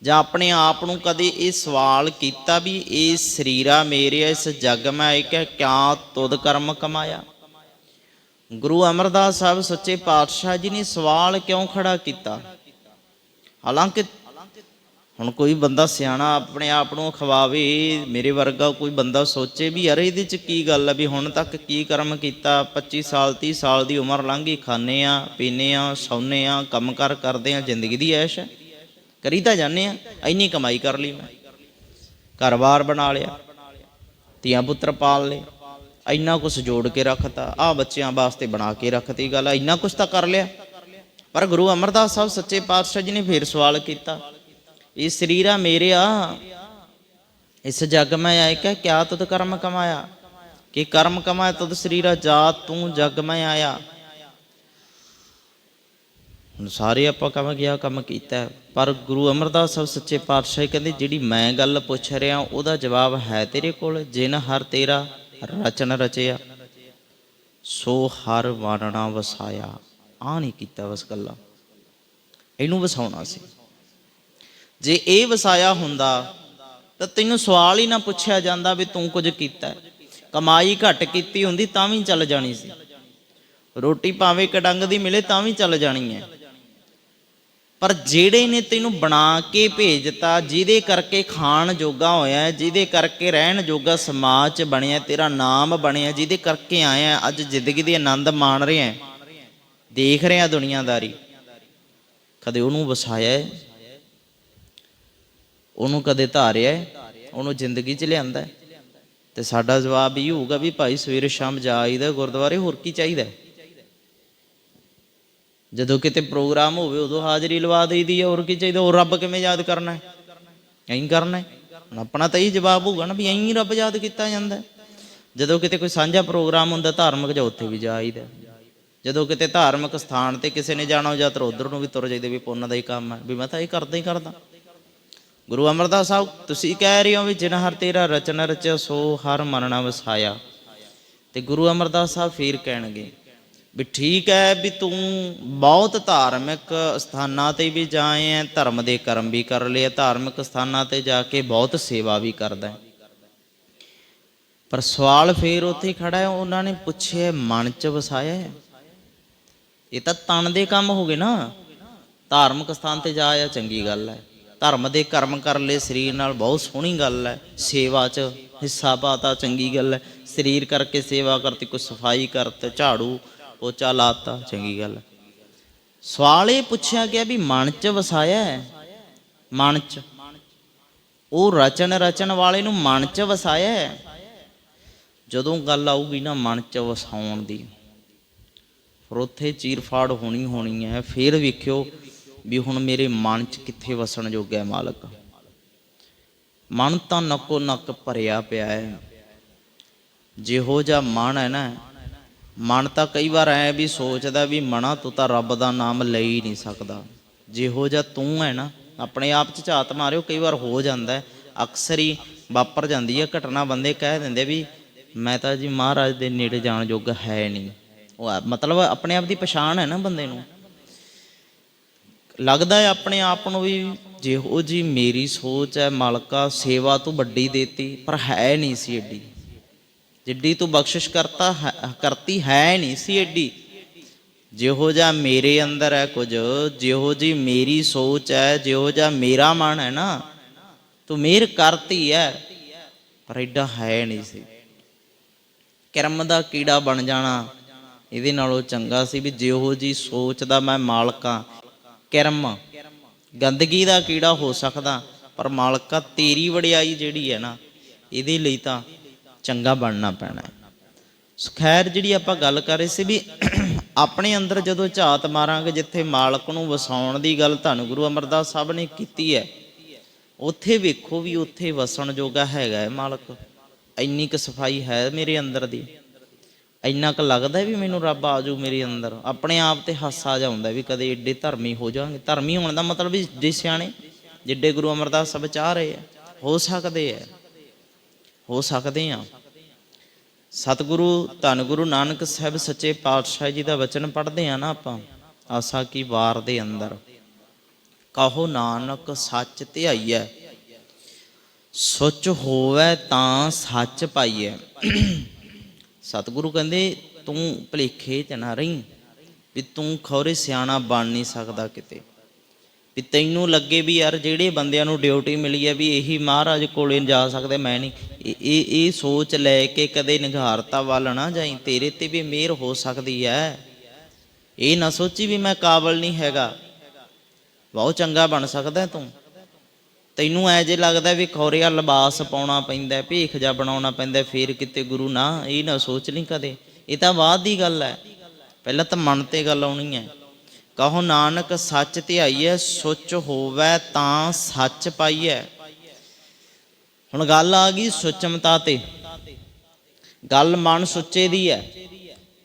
ਜਾਂ ਆਪਣੇ ਆਪ ਨੂੰ ਕਦੇ ਇਹ ਸਵਾਲ ਕੀਤਾ ਵੀ ਇਹ ਸਰੀਰਾ ਮੇਰੇ ਇਸ ਜਗ ਮੈਂ ਇੱਕ ਕਿਆ ਤੁਦ ਕਰਮ ਕਮਾਇਆ? ਗੁਰੂ ਅਮਰਦਾਸ ਸਾਹਿਬ ਸੱਚੇ ਪਾਤਸ਼ਾਹ ਜੀ ਨੇ ਸਵਾਲ ਕਿਉਂ ਖੜਾ ਕੀਤਾ? ਹਾਲਾਂਕਿ ਹੁਣ ਕੋਈ ਬੰਦਾ ਸਿਆਣਾ ਆਪਣੇ ਆਪ ਨੂੰ ਖਵਾਵੇ ਮੇਰੇ ਵਰਗਾ ਕੋਈ ਬੰਦਾ ਸੋਚੇ ਵੀ, ਯਾਰ ਇਹਦੇ ਚ ਕੀ ਗੱਲ ਆ ਵੀ ਹੁਣ ਤੱਕ ਕੀ ਕਰਮ ਕੀਤਾ? 25 ਸਾਲ 30 ਸਾਲ ਦੀ ਉਮਰ ਲੰਘ ਗਈ ਖਾਣੇ ਆ ਪੀਨੇ ਆ ਸੌਂਨੇ ਆ ਕੰਮਕਾਰ ਕਰਦੇ ਆ, ਜ਼ਿੰਦਗੀ ਦੀ ਐਸ਼ ਹੈ। ਕਰੀ ਤਾਂ ਜਾਂਦੇ ਆ, ਇੰਨੀ ਕਮਾਈ ਕਰ ਲਈ ਮੈਂ। ਘਰ-ਬਾਰ ਬਣਾ ਲਿਆ, ਧੀਆਂ ਪੁੱਤਰ ਪਾਲ ਲਏ, ਇੰਨਾ ਕੁਝ ਜੋੜ ਕੇ ਰੱਖਤਾ ਆ ਬੱਚਿਆਂ ਵਾਸਤੇ ਬਣਾ ਕੇ ਰੱਖਤੀ ਗੱਲ, ਇੰਨਾ ਕੁਝ ਤਾਂ ਕਰ ਲਿਆ। ਪਰ ਗੁਰੂ ਅਮਰਦਾਸ ਸਾਹਿਬ ਸੱਚੇ ਪਾਤਸ਼ਾਹ ਜੀ ਨੇ ਫੇਰ ਸਵਾਲ ਕੀਤਾ, ਇਹ ਸਰੀਰਾ ਆ ਮੇਰੇ ਆ, ਇਸ ਜਗ ਮੈਂ ਆਇ ਕਾ ਕਿਆ ਤੁਧ ਕਰਮ ਕਮਾਇਆ? ਕਿ ਕਰਮ ਕਮਾਇਆ, ਤੁਧ ਸਰੀਰਾ ਜਾਤ ਤੂੰ ਜਗ ਮੈਂ ਆਇਆ। ਹੁਣ ਸਾਰੇ ਆਪਾਂ ਕਹਾਂ ਗਿਆ ਕੰਮ ਕੀਤਾ ਪਰ ਗੁਰੂ ਅਮਰਦਾਸ ਸਾਹਿਬ ਸੱਚੇ ਪਾਤਸ਼ਾਹ ਕਹਿੰਦੇ, ਜਿਹੜੀ ਮੈਂ ਗੱਲ ਪੁੱਛ ਰਿਹਾ, ਉਹਦਾ ਜਵਾਬ ਹੈ ਤੇਰੇ ਕੋਲ, ਜਿਨ ਹਰ ਤੇਰਾ ਰਚਨ ਰਚਿਆ, ਸੋ ਹਰ ਵਾਰਣਾ ਵਸਾਇਆ। ਆ ਨਹੀਂ ਕੀਤਾ ਬਸ ਗੱਲਾਂ। ਇਹਨੂੰ ਵਸਾਉਣਾ ਸੀ। ਜੇ ਇਹ ਵਸਾਇਆ ਹੁੰਦਾ, ਤਾਂ ਤੈਨੂੰ ਸਵਾਲ ਹੀ ਨਾ ਪੁੱਛਿਆ ਜਾਂਦਾ ਵੀ ਤੂੰ ਕੁਝ ਕੀਤਾ ਕਮਾਈ ਘੱਟ ਕੀਤੀ ਹੁੰਦੀ, ਤਾਂ ਵੀ ਚੱਲ ਜਾਣੀ ਸੀ। ਰੋਟੀ ਭਾਵੇਂ ਕਡੰਗ ਦੀ ਮਿਲੇ, ਤਾਂ ਵੀ ਚੱਲ ਜਾਣੀ ਹੈ। ਪਰ ਜਿਹੜੇ ਨੇ ਤੈਨੂੰ ਬਣਾ ਕੇ ਭੇਜਤਾ, ਜਿਹਦੇ ਕਰਕੇ ਖਾਣ ਜੋਗਾ ਹੋਇਆ, ਜਿਹਦੇ ਕਰਕੇ ਰਹਿਣ ਜੋਗਾ ਸਮਾਜ ਚ ਬਣਿਆ, ਤੇਰਾ ਨਾਮ ਬਣਿਆ, ਜਿਹਦੇ ਕਰਕੇ ਆਇਆ, ਅੱਜ ਜ਼ਿੰਦਗੀ ਦੇ ਆਨੰਦ ਮਾਣ ਰਿਹਾ ਦੇਖ ਰਿਹਾ ਦੁਨੀਆਦਾਰੀ। ਕਦੇ ਉਹਨੂੰ ਵਸਾਇਆ ਹੈ। ਉਹਨੂੰ ਕਦੇ ਧਾਰਿਆ ਉਹਨੂੰ ਜ਼ਿੰਦਗੀ 'ਚ ਲਿਆਂਦਾ ਤੇ ਸਾਡਾ ਜਵਾਬ ਇਹ ਹੋਊਗਾ ਵੀ ਭਾਈ ਸਵੇਰੇ ਸ਼ਾਮ ਜਾਈਦਾ ਗੁਰਦੁਆਰੇ, ਹੋਰ ਕੀ ਚਾਹੀਦਾ ਜਦੋਂ ਕਿਤੇ ਪ੍ਰੋਗਰਾਮ ਹੋਵੇ, ਉਦੋਂ ਹਾਜ਼ਰੀ ਲਵਾ ਦੇਈਦੀ ਹੈ ਹੋਰ ਕੀ ਚਾਹੀਦਾ, ਹੋਰ ਰੱਬ ਕਿਵੇਂ ਯਾਦ ਕਰਨਾ ਹੈ? ਐਂ ਕਰਨਾ ਹੈ। ਆਪਣਾ ਤਾਂ ਇਹ ਜਵਾਬ ਹੋਊਗਾ ਨਾ ਵੀ ਐਂ ਰੱਬ ਯਾਦ ਕੀਤਾ ਜਾਂਦਾ ਜਦੋਂ ਕਿਤੇ ਕੋਈ ਸਾਂਝਾ ਪ੍ਰੋਗਰਾਮ ਹੁੰਦਾ, ਧਾਰਮਿਕ ਜਾਂ ਉੱਥੇ ਵੀ ਜਾ ਜਦੋਂ ਕਿਤੇ ਧਾਰਮਿਕ ਸਥਾਨ ਤੇ ਕਿਸੇ ਨੇ ਜਾਣਾ ਹੋ ਜਾਂ ਤਾਂ ਉਧਰ ਨੂੰ ਵੀ ਤੁਰ ਜਾਈਦੇ ਵੀ ਪੁੰਨ ਦਾ ਹੀ ਕੰਮ ਹੈ, ਵੀ ਮੈਂ ਤਾਂ ਇਹ ਕਰਦਾ ਹੀ ਕਰਦਾ। ਗੁਰੂ ਅਮਰਦਾਸ ਸਾਹਿਬ, ਤੁਸੀਂ ਕਹਿ ਰਹੇ ਹੋ ਵੀ ਜਿਨ ਹਰ ਤੇਰਾ ਰਚਨ ਰਚ ਸੋ ਹਰ ਮਰਣਾ ਵਸਾਇਆ। ਤੇ ਗੁਰੂ ਅਮਰਦਾਸ ਸਾਹਿਬ ਫੇਰ ਕਹਿਣਗੇ ਵੀ ਠੀਕ ਹੈ ਵੀ ਤੂੰ ਬਹੁਤ ਧਾਰਮਿਕ ਸਥਾਨਾਂ ਤੇ ਵੀ ਜਾਏ ਹੈ ਧਰਮ ਦੇ ਕਰਮ ਵੀ ਕਰ ਲਏ ਧਾਰਮਿਕ ਸਥਾਨਾਂ ਤੇ ਜਾ ਕੇ ਬਹੁਤ ਸੇਵਾ ਵੀ ਕਰਦਾ ਪਰ ਸਵਾਲ ਫੇਰ ਉੱਥੇ ਖੜਾ ਹੈ ਉਹਨਾਂ ਨੇ ਪੁੱਛਿਆ, ਮਨ ਚ ਵਸਾਇਆ ਇਹ ਤਾਂ ਤਨ ਦੇ ਕੰਮ ਹੋ ਗਏ ਨਾ। ਧਾਰਮਿਕ ਸਥਾਨ ਤੇ ਜਾ ਆ, ਚੰਗੀ ਗੱਲ ਹੈ ਧਰਮ ਦੇ ਕਰਮ ਕਰ ਲਏ, ਸਰੀਰ ਨਾਲ ਬਹੁਤ ਸੋਹਣੀ ਗੱਲ ਹੈ ਸੇਵਾ 'ਚ ਹਿੱਸਾ ਪਾਤਾ, ਚੰਗੀ ਗੱਲ ਹੈ ਸਰੀਰ ਕਰਕੇ ਸੇਵਾ ਕਰਤੀ, ਕੋਈ ਸਫ਼ਾਈ ਕਰਤ, ਝਾੜੂ ਪੋਚਾ ਲਾਤਾ, ਚੰਗੀ ਗੱਲ। ਸਵਾਲ ਇਹ ਪੁੱਛਿਆ ਗਿਆ ਵੀ ਮਨ 'ਚ ਵਸਾਇਆ ਹੈ? ਮਨ 'ਚ। ਉਹ ਰਚਨ ਰਚਨ ਵਾਲੇ ਨੂੰ ਮਨ 'ਚ ਵਸਾਇਆ ਹੈ? ਜਦੋਂ ਗੱਲ ਆਊਗੀ ਨਾ ਮਨ 'ਚ ਵਸਾਉਣ ਦੀ, ਫਿਰ ਉੱਥੇ ਚੀਰਫਾੜ ਹੋਣੀ ਹੋਣੀ ਹੈ। ਫਿਰ ਵੇਖਿਓ ਵੀ ਹੁਣ ਮੇਰੇ ਮਨ 'ਚ ਕਿੱਥੇ ਵਸਣ ਜੋਗਾ ਹੈ ਮਾਲਕ। ਮਨ ਤਾਂ ਨੱਕੋ ਨੱਕ ਭਰਿਆ ਪਿਆ ਹੈ। ਜਿਹੋ ਜਿਹਾ ਮਨ ਹੈ ਨਾ ਮਨ ਤਾਂ ਕਈ ਵਾਰ ਐ ਵੀ ਸੋਚਦਾ ਵੀ ਮਨਾ ਤੂੰ ਤਾਂ ਰੱਬ ਦਾ ਨਾਮ ਲੈ ਹੀ ਨਹੀਂ ਸਕਦਾ। ਜਿਹੋ ਜਿਹਾ ਤੂੰ ਹੈ ਨਾ, ਆਪਣੇ ਆਪ 'ਚ ਝਾਤ ਮਾਰਿਓ, ਕਈ ਵਾਰ ਹੋ ਜਾਂਦਾ ਅਕਸਰ ਹੀ ਵਾਪਰ ਜਾਂਦੀ ਹੈ, ਘਟਨਾ ਬੰਦੇ ਕਹਿ ਦਿੰਦੇ ਵੀ ਮੈਂ ਤਾਂ ਜੀ ਮਹਾਰਾਜ ਦੇ ਨੇੜੇ ਜਾਣ ਯੋਗ ਹੈ ਨਹੀਂ। ਉਹ ਮਤਲਬ ਆਪਣੇ ਆਪ ਦੀ ਪਛਾਣ ਹੈ ਨਾ ਬੰਦੇ ਨੂੰ। ਲੱਗਦਾ ਹੈ ਆਪਣੇ ਆਪ ਨੂੰ ਵੀ ਜਿਹੋ ਜੀ ਮੇਰੀ ਸੋਚ ਹੈ, ਮਾਲਕਾ ਸੇਵਾ ਤੂੰ ਵੱਡੀ ਦੇਤੀ, ਪਰ ਹੈ ਨਹੀਂ ਸੀ ਏਡੀ। ਜਿੱਡੀ ਤੂੰ ਬਖਸ਼ਿਸ਼ ਕਰਤਾ ਹੈ- ਕਰਤੀ ਹੈ ਨਹੀਂ ਸੀ ਏਡੀ। ਜਿਹੋ ਜਿਹਾ ਮੇਰੇ ਅੰਦਰ ਹੈ ਕੁਝ, ਜਿਹੋ ਜੀ ਮੇਰੀ ਸੋਚ ਹੈ, ਜਿਹੋ ਜਿਹਾ ਮੇਰਾ ਮਨ ਹੈ ਨਾ, ਤੂੰ ਮਿਹਰ ਕਰਤੀ ਹੈ, ਪਰ ਐਡਾ ਹੈ ਨਹੀਂ ਸੀ। ਕਰਮ ਦਾ ਕੀੜਾ ਬਣ ਜਾਣਾ, ਇਹਦੇ ਨਾਲੋਂ ਚੰਗਾ ਸੀ ਵੀ ਜਿਹੋ ਜੀ ਸੋਚ ਦਾ ਮੈਂ ਮਾਲਕਾਂ ਕਰਮ, ਗੰਦਗੀ ਦਾ ਕੀੜਾ ਹੋ ਸਕਦਾ, ਪਰ ਮਾਲਕਾ ਤੇਰੀ ਵਡਿਆਈ ਜਿਹੜੀ ਹੈ ਨਾ, ਇਹਦੇ ਲਈ ਤਾਂ ਚੰਗਾ ਬਣਨਾ ਪੈਣਾ ਹੈ। ਸੋ ਖੈਰ ਜਿਹੜੀ ਆਪਾਂ ਗੱਲ ਕਰ ਰਹੇ ਸੀ ਵੀ ਆਪਣੇ ਅੰਦਰ ਜਦੋਂ ਝਾਤ ਮਾਰਾਂਗੇ, ਜਿੱਥੇ ਮਾਲਕ ਨੂੰ ਵਸਾਉਣ ਦੀ ਗੱਲ ਧੰਨ ਗੁਰੂ ਅਮਰਦਾਸ ਸਾਹਿਬ ਨੇ ਕੀਤੀ ਹੈ, ਉੱਥੇ ਵੇਖੋ ਵੀ ਉੱਥੇ ਵਸਣ ਜੋਗਾ ਹੈਗਾ ਹੈ ਮਾਲਕ। ਇੰਨੀ ਕੁ ਸਫ਼ਾਈ ਹੈ ਮੇਰੇ ਅੰਦਰ ਦੀ। ਇੰਨਾ ਕੁ ਲੱਗਦਾ ਵੀ ਮੈਨੂੰ ਰੱਬ ਆ ਜਾਊ ਮੇਰੇ ਅੰਦਰ। ਆਪਣੇ ਆਪ ਤੇ ਹਾਸਾ ਜਾਉਂਦਾ ਵੀ ਕਦੇ ਏਡੇ ਧਰਮੀ ਹੋ ਜਾਵਾਂਗੇ। ਧਰਮੀ ਹੋਣ ਦਾ ਮਤਲਬ ਵੀ ਜੇ ਸਿਆਣੇ, ਜਿੱਡੇ ਗੁਰੂ ਅਮਰਦਾਸ ਸਾਹਿਬ ਚਾਹ ਰਹੇ ਆ ਹੋ ਸਕਦੇ ਆ ਹੋ ਸਕਦੇ ਆ ਸਤਿਗੁਰੂ, ਧੰਨ ਗੁਰੂ ਨਾਨਕ ਸਾਹਿਬ ਸੱਚੇ ਪਾਤਸ਼ਾਹ ਜੀ ਦਾ ਵਚਨ ਪੜ੍ਹਦੇ ਆ ਨਾ ਆਪਾਂ, ਆਸਾ ਕੀ ਵਾਰ ਦੇ ਅੰਦਰ। ਕਹੋ ਨਾਨਕ, ਸੱਚ ਧਿਆਈਐ। ਸੁੱਚ ਹੋਵੇ ਤਾਂ ਸੱਚ ਪਾਈਐ। ਸਤਿਗੁਰੂ ਕਹਿੰਦੇ, ਤੂੰ ਭਲੇਖੇ ਚ ਨਾ ਰਹੀਂ, ਵੀ ਤੂੰ ਖੌਰੇ ਸਿਆਣਾ ਬਣ ਨਹੀਂ ਸਕਦਾ ਕਿਤੇ। ਵੀ ਤੈਨੂੰ ਲੱਗੇ ਵੀ ਯਾਰ ਜਿਹੜੇ ਬੰਦਿਆਂ ਨੂੰ ਡਿਊਟੀ ਮਿਲੀ ਹੈ ਵੀ ਇਹੀ ਮਹਾਰਾਜ ਕੋਲੇ ਜਾ ਸਕਦੇ, ਮੈਂ ਨਹੀਂ। ਇਹ ਇਹ ਸੋਚ ਲੈ ਕੇ ਕਦੇ ਨਿਘਾਰਤਾ ਵੱਲ ਨਾ ਜਾਈ, ਤੇਰੇ ਤੇ ਵੀ ਮਿਹਰ ਹੋ ਸਕਦੀ ਹੈ ਇਹ ਨਾ ਸੋਚੀ ਵੀ ਮੈਂ ਕਾਬਲ ਨਹੀਂ ਹੈਗਾ। ਬਹੁਤ ਚੰਗਾ ਬਣ ਸਕਦਾ ਤੂੰ। ਤੈਨੂੰ ਐ ਜੇ ਲੱਗਦਾ ਵੀ ਖੋਰਿਆ ਲਿਬਾਸ ਪਾਉਣਾ ਪੈਂਦਾ, ਭੇਖ ਜਾ ਬਣਾਉਣਾ ਪੈਂਦਾ, ਫੇਰ ਕਿਤੇ ਗੁਰੂ ਨਾ, ਇਹ ਨਾ ਸੋਚ ਲਈ ਕਦੇ। ਇਹ ਤਾਂ ਬਾਅਦ ਦੀ ਗੱਲ ਹੈ ਪਹਿਲਾਂ ਤਾਂ ਮਨ ਤੇ ਗੱਲ ਆਉਣੀ ਹੈ ਕਹੋ ਨਾਨਕ, ਸੱਚ ਧਿਆਈਐ, ਸੁੱਚ ਹੋਵੇ ਤਾਂ ਸੱਚ ਪਾਈਐ। ਹੁਣ ਗੱਲ ਆ ਗਈ ਸੁਚਮਤਾ ਤੇ। ਗੱਲ ਮਨ ਸੁੱਚੇ ਦੀ ਹੈ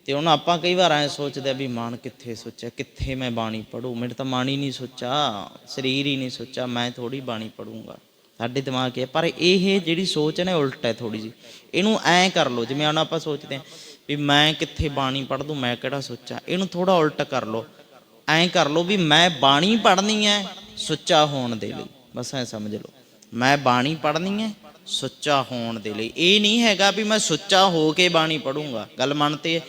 ਤੇ ਹੁਣ ਆਪਾਂ ਕਈ ਵਾਰ ਐ ਸੋਚਦੇ ਆ ਵੀ ਮਨ ਕਿੱਥੇ ਸੋਚਿਆ ਕਿੱਥੇ ਮੈਂ ਬਾਣੀ ਪੜੂ ਮੇਰੇ ਤਾਂ ਮਨ ਹੀ ਨਹੀਂ ਸੋਚਾ, ਸਰੀਰ ਹੀ ਨਹੀਂ ਸੋਚਾ, ਮੈਂ ਥੋੜੀ ਬਾਣੀ ਪੜੂੰਗਾ ਸਾਡੇ ਦਿਮਾਗ 'ਚ ਹੈ ਪਰ ਇਹ ਜਿਹੜੀ ਸੋਚ ਹੈ ਨਾ, ਉਲਟ ਹੈ ਥੋੜੀ ਜੀ ਇਹਨੂੰ ਐ ਕਰ ਲਓ, ਜਿਵੇਂ ਹੁਣ ਆਪਾਂ ਸੋਚਦੇ ਆ ਵੀ ਮੈਂ ਕਿੱਥੇ ਬਾਣੀ ਪੜ ਦੂੰ ਮੈਂ ਕਿਹੜਾ ਸੋਚਾਂ? ਇਹਨੂੰ ਥੋੜਾ ਉਲਟ ਕਰ ਲਓ। ਐਂ ਕਰ ਲਓ ਵੀ ਮੈਂ ਬਾਣੀ ਪੜ੍ਹਨੀ ਹੈ ਸੁੱਚਾ ਹੋਣ ਦੇ ਲਈ। ਬਸ ਐ ਸਮਝ ਲਓ। ਮੈਂ ਬਾਣੀ ਪੜ੍ਹਨੀ ਹੈ ਸੁੱਚਾ ਹੋਣ ਦੇ ਲਈ। ਇਹ ਨਹੀਂ ਹੈਗਾ ਵੀ ਮੈਂ ਸੁੱਚਾ ਹੋ ਕੇ ਬਾਣੀ ਪੜੂੰਗਾ ਗੱਲ ਮੰਨ ਤੇ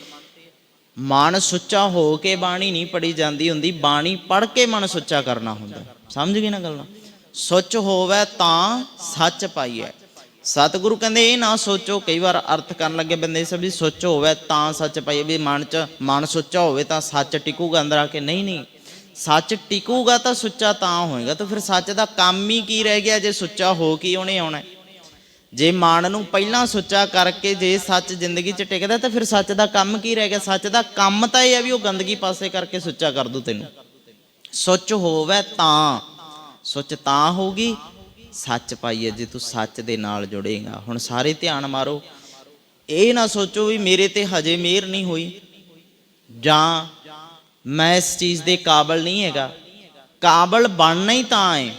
ਮਨ ਸੁੱਚਾ ਹੋ ਕੇ ਬਾਣੀ ਨਹੀਂ ਪੜੀ ਜਾਂਦੀ ਹੁੰਦੀ, ਬਾਣੀ ਪੜ ਕੇ ਮਨ ਸੁੱਚਾ ਕਰਨਾ ਹੁੰਦਾ। ਸਮਝ ਗਏ ਨਾ ਗੱਲ? ਸੁੱਚ ਹੋਵੇ ਤਾਂ ਸੱਚ ਪਾਈਐ ਸਤਿਗੁਰੂ ਕਹਿੰਦੇ, ਇਹ ਨਾ ਸੋਚੋ। ਕਈ ਵਾਰ ਅਰਥ ਕਰਨ ਲੱਗੇ ਬੰਦੇ ਸਭ ਵੀ ਸੁੱਚ ਹੋਵੇ ਤਾਂ ਸੱਚ ਪਾਈਏ ਵੀ ਮਨ ਚ, ਮਨ ਸੁੱਚਾ ਹੋਵੇ ਤਾਂ ਸੱਚ ਟਿਕੂਗਾ ਅੰਦਰ ਆ ਕੇ। ਨਹੀਂ ਨਹੀਂ। ਸੱਚ ਟਿਕੂਗਾ ਤਾਂ ਸੁੱਚਾ ਤਾਂ ਹੋਏਗਾ, ਤਾਂ ਫਿਰ ਸੱਚ ਦਾ ਕੰਮ ਹੀ ਕੀ ਰਹਿ ਗਿਆ? ਜੇ ਸੁੱਚਾ ਹੋ ਕੀ ਉਹਨੇ ਆਉਣਾ? ਜੇ ਮਨ ਨੂੰ ਪਹਿਲਾਂ ਸੁੱਚਾ ਕਰਕੇ ਜੇ ਸੱਚ ਜ਼ਿੰਦਗੀ 'ਚ ਟਿਕਦਾ, ਤਾਂ ਫਿਰ ਸੱਚ ਦਾ ਕੰਮ ਕੀ ਰਹਿ ਗਿਆ? ਸੱਚ ਦਾ ਕੰਮ ਤਾਂ ਇਹ ਹੈ ਵੀ ਉਹ ਗੰਦਗੀ ਪਾਸੇ ਕਰਕੇ ਸੁੱਚਾ ਕਰ ਦੂ ਤੈਨੂੰ। ਸੁੱਚ ਹੋਵੇ ਤਾਂ, ਸੁੱਚ ਤਾਂ ਹੋਗੀ ਸੱਚ ਪਾਈਏ ਜੇ ਤੂੰ ਸੱਚ ਦੇ ਨਾਲ ਜੁੜੇਗਾ। ਹੁਣ ਸਾਰੇ ਧਿਆਨ ਮਾਰੋ। ਇਹ ਨਾ ਸੋਚੋ ਵੀ ਮੇਰੇ ਤੇ ਹਜੇ ਮਿਹਰ ਨਹੀਂ ਹੋਈ। ਜਾਂ ਮੈਂ ਇਸ ਚੀਜ਼ ਦੇ ਕਾਬਲ ਨਹੀਂ ਹੈਗਾ। ਕਾਬਲ ਬਣਨਾ ਹੀ ਤਾਂ ਹੈ,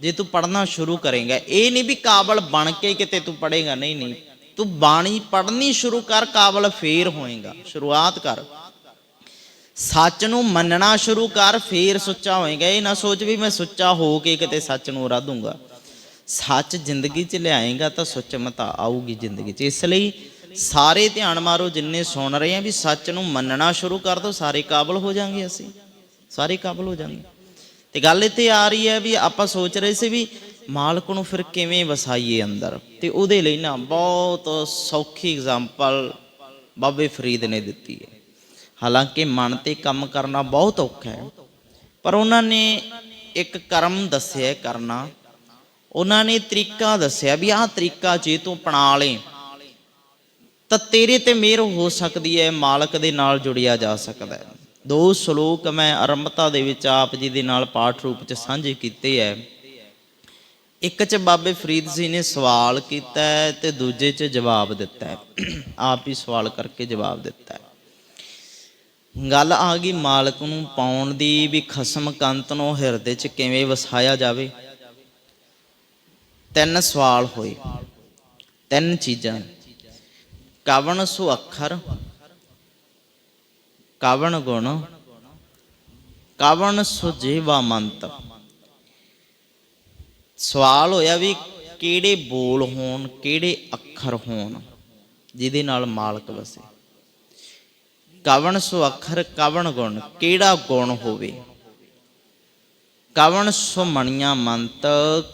ਜੇ ਤੂੰ ਪੜਨਾ ਸ਼ੁਰੂ ਕਰੇਗਾ। ਇਹ ਨਹੀਂ ਵੀ ਕਾਬਲ ਬਣ ਕੇ ਕਿਤੇ ਤੂੰ ਪੜੇਗਾ ਨਹੀਂ ਨਹੀਂ। ਤੂੰ ਬਾਣੀ ਪੜਨੀ ਸ਼ੁਰੂ ਕਰ, ਕਾਬਲ ਫੇਰ ਹੋਏਗਾ। ਸ਼ੁਰੂਆਤ ਕਰ। ਸੱਚ ਨੂੰ ਮੰਨਣਾ ਸ਼ੁਰੂ ਕਰ, ਫੇਰ ਸੁੱਚਾ ਹੋਏਗਾ। ਇਹ ਨਾ ਸੋਚ ਵੀ ਮੈਂ ਸੁੱਚਾ ਹੋ ਕੇ ਕਿਤੇ ਸੱਚ ਨੂੰ ਉਰਾਦੂੰਗਾ ਸੱਚ ਜ਼ਿੰਦਗੀ 'ਚ ਲਿਆਏਗਾ ਤਾਂ ਸੁੱਚਮਤਾ ਆਊਗੀ ਜ਼ਿੰਦਗੀ 'ਚ। ਇਸ ਲਈ ਸਾਰੇ ਧਿਆਨ ਮਾਰੋ, ਜਿੰਨੇ ਸੁਣ ਰਹੇ ਆ ਵੀ ਸੱਚ ਨੂੰ ਮੰਨਣਾ ਸ਼ੁਰੂ ਕਰ ਦੋ ਸਾਰੇ ਕਾਬਲ ਹੋ ਜਾਾਂਗੇ ਅਸੀਂ। ਸਾਰੇ ਕਾਬਲ ਹੋ ਜਾਾਂਗੇ। ਤੇ ਗੱਲ ਇੱਥੇ ਆ ਰਹੀ ਹੈ ਵੀ ਆਪਾਂ ਸੋਚ ਰਹੇ ਸੀ ਵੀ ਮਾਲਕ ਨੂੰ ਫਿਰ ਕਿਵੇਂ ਵਸਾਈਏ ਅੰਦਰ? ਤੇ ਉਹਦੇ ਲਈ ਨਾ ਬਹੁਤ ਸੌਖੀ ਐਗਜ਼ਾਮਪਲ ਬਾਬੇ ਫਰੀਦ ਨੇ ਦਿੱਤੀ ਹੈ। ਹਾਲਾਂਕਿ ਮਨ ਤੇ ਕੰਮ ਕਰਨਾ ਬਹੁਤ ਔਖਾ ਹੈ, ਪਰ ਉਹਨਾਂ ਨੇ ਇੱਕ ਕਰਮ ਦੱਸਿਆ ਕਰਨਾ। ਉਹਨਾਂ ਨੇ ਤਰੀਕਾ ਦੱਸਿਆ ਵੀ ਆਹ ਤਰੀਕਾ ਜੇ ਤੂੰ ਅਪਣਾ ਲੇ, ਤਾਂ ਤੇਰੇ ਤੇ ਮਿਹਰ ਹੋ ਸਕਦੀ ਹੈ, ਮਾਲਕ ਦੇ ਨਾਲ ਜੁੜਿਆ ਜਾ ਸਕਦਾ ਹੈ। ਦੋ ਸ਼ਲੋਕ ਮੈਂ ਅਰੰਭਤਾ ਦੇ ਵਿੱਚ ਆਪ ਜੀ ਦੇ ਨਾਲ ਪਾਠ ਰੂਪ ਚ ਸਾਂਝੇ ਕੀਤੇ ਹੈ ਇੱਕ ਚ ਬਾਬੇ ਫਰੀਦ ਜੀ ਨੇ ਸਵਾਲ ਕੀਤਾ ਤੇ ਦੂਜੇ ਚ ਜਵਾਬ ਦਿੱਤਾ ਆਪ ਹੀ ਸਵਾਲ ਕਰਕੇ ਜਵਾਬ ਦਿੱਤਾ ਗੱਲ ਆ ਗਈ ਮਾਲਕ ਨੂੰ ਪਾਉਣ ਦੀ ਵੀ ਖਸਮ ਕੰਤ ਨੂੰ ਹਿਰਦੇ ਚ ਕਿਵੇਂ ਵਸਾਇਆ ਜਾਵੇ। ਤਿੰਨ ਸਵਾਲ ਹੋਏ। ਤਿੰਨ ਚੀਜ਼ਾਂ। ਕਵਣ ਸੁ ਅੱਖਰ? ਕਵਣ ਗੁਣ? ਕਵਣ ਸੁ ਜੀਵਾ ਮੰਤ? ਸਵਾਲ ਹੋਇਆ ਵੀ ਕਿਹੜੇ ਬੋਲ ਹੋਣ, ਕਿਹੜੇ ਅੱਖਰ ਹੋਣ? ਜਿਹਦੇ ਨਾਲ ਮਾਲਕ ਵਸੇ। ਕਵਣ ਸੁ ਅੱਖਰ, ਕਵਣ ਗੁਣ? ਕਿਹੜਾ ਗੁਣ ਹੋਵੇ? ਕਵਣ ਸੁ ਮੰਤ,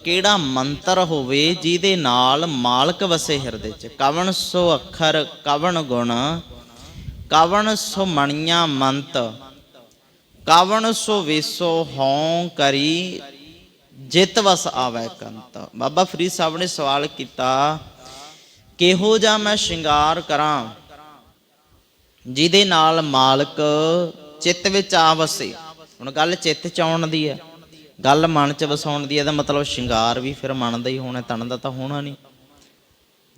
ਕਿਹੜਾ ਮੰਤਰ ਹੋਵੇ ਜਿਹਦੇ ਨਾਲ ਮਾਲਕ ਵਸੇ ਹਿਰਦੇ ਚ? ਕਵਣ ਸੋ ਅੱਖਰ, ਕਵਣ ਗੁਣ? ਕਵਣ ਸੁ ਮੰਤ? ਕਵਣ ਸੋ ਵੇਸੋ ਹਉ ਕਰੀ, ਜਿਤ ਵਸ ਆਵੇ ਕੰਤ? ਬਾਬਾ ਫਰੀਦ ਸਾਹਿਬ ਨੇ ਸਵਾਲ ਕੀਤਾ, ਕਿਹੋ ਜਾ ਮੈਂ ਸ਼ਿੰਗਾਰ ਕਰਾਂ ਜਿਹਦੇ ਨਾਲ ਮਾਲਕ ਚਿੱਤ ਵਿੱਚ ਆ ਵਸੇ? ਹੁਣ ਗੱਲ ਚਿੱਤ ਚ ਆਉਣ ਦੀ ਹੈ। ਗੱਲ ਮਨ ਚ ਵਸਾਉਣ ਦੀ ਹੈ ਮਤਲਬ ਸ਼ਿੰਗਾਰ ਵੀ ਫਿਰ ਮਨ ਦਾ ਹੀ ਹੋਣਾ ਤਨ ਦਾ ਤਾਂ ਹੋਣਾ ਨਹੀਂ।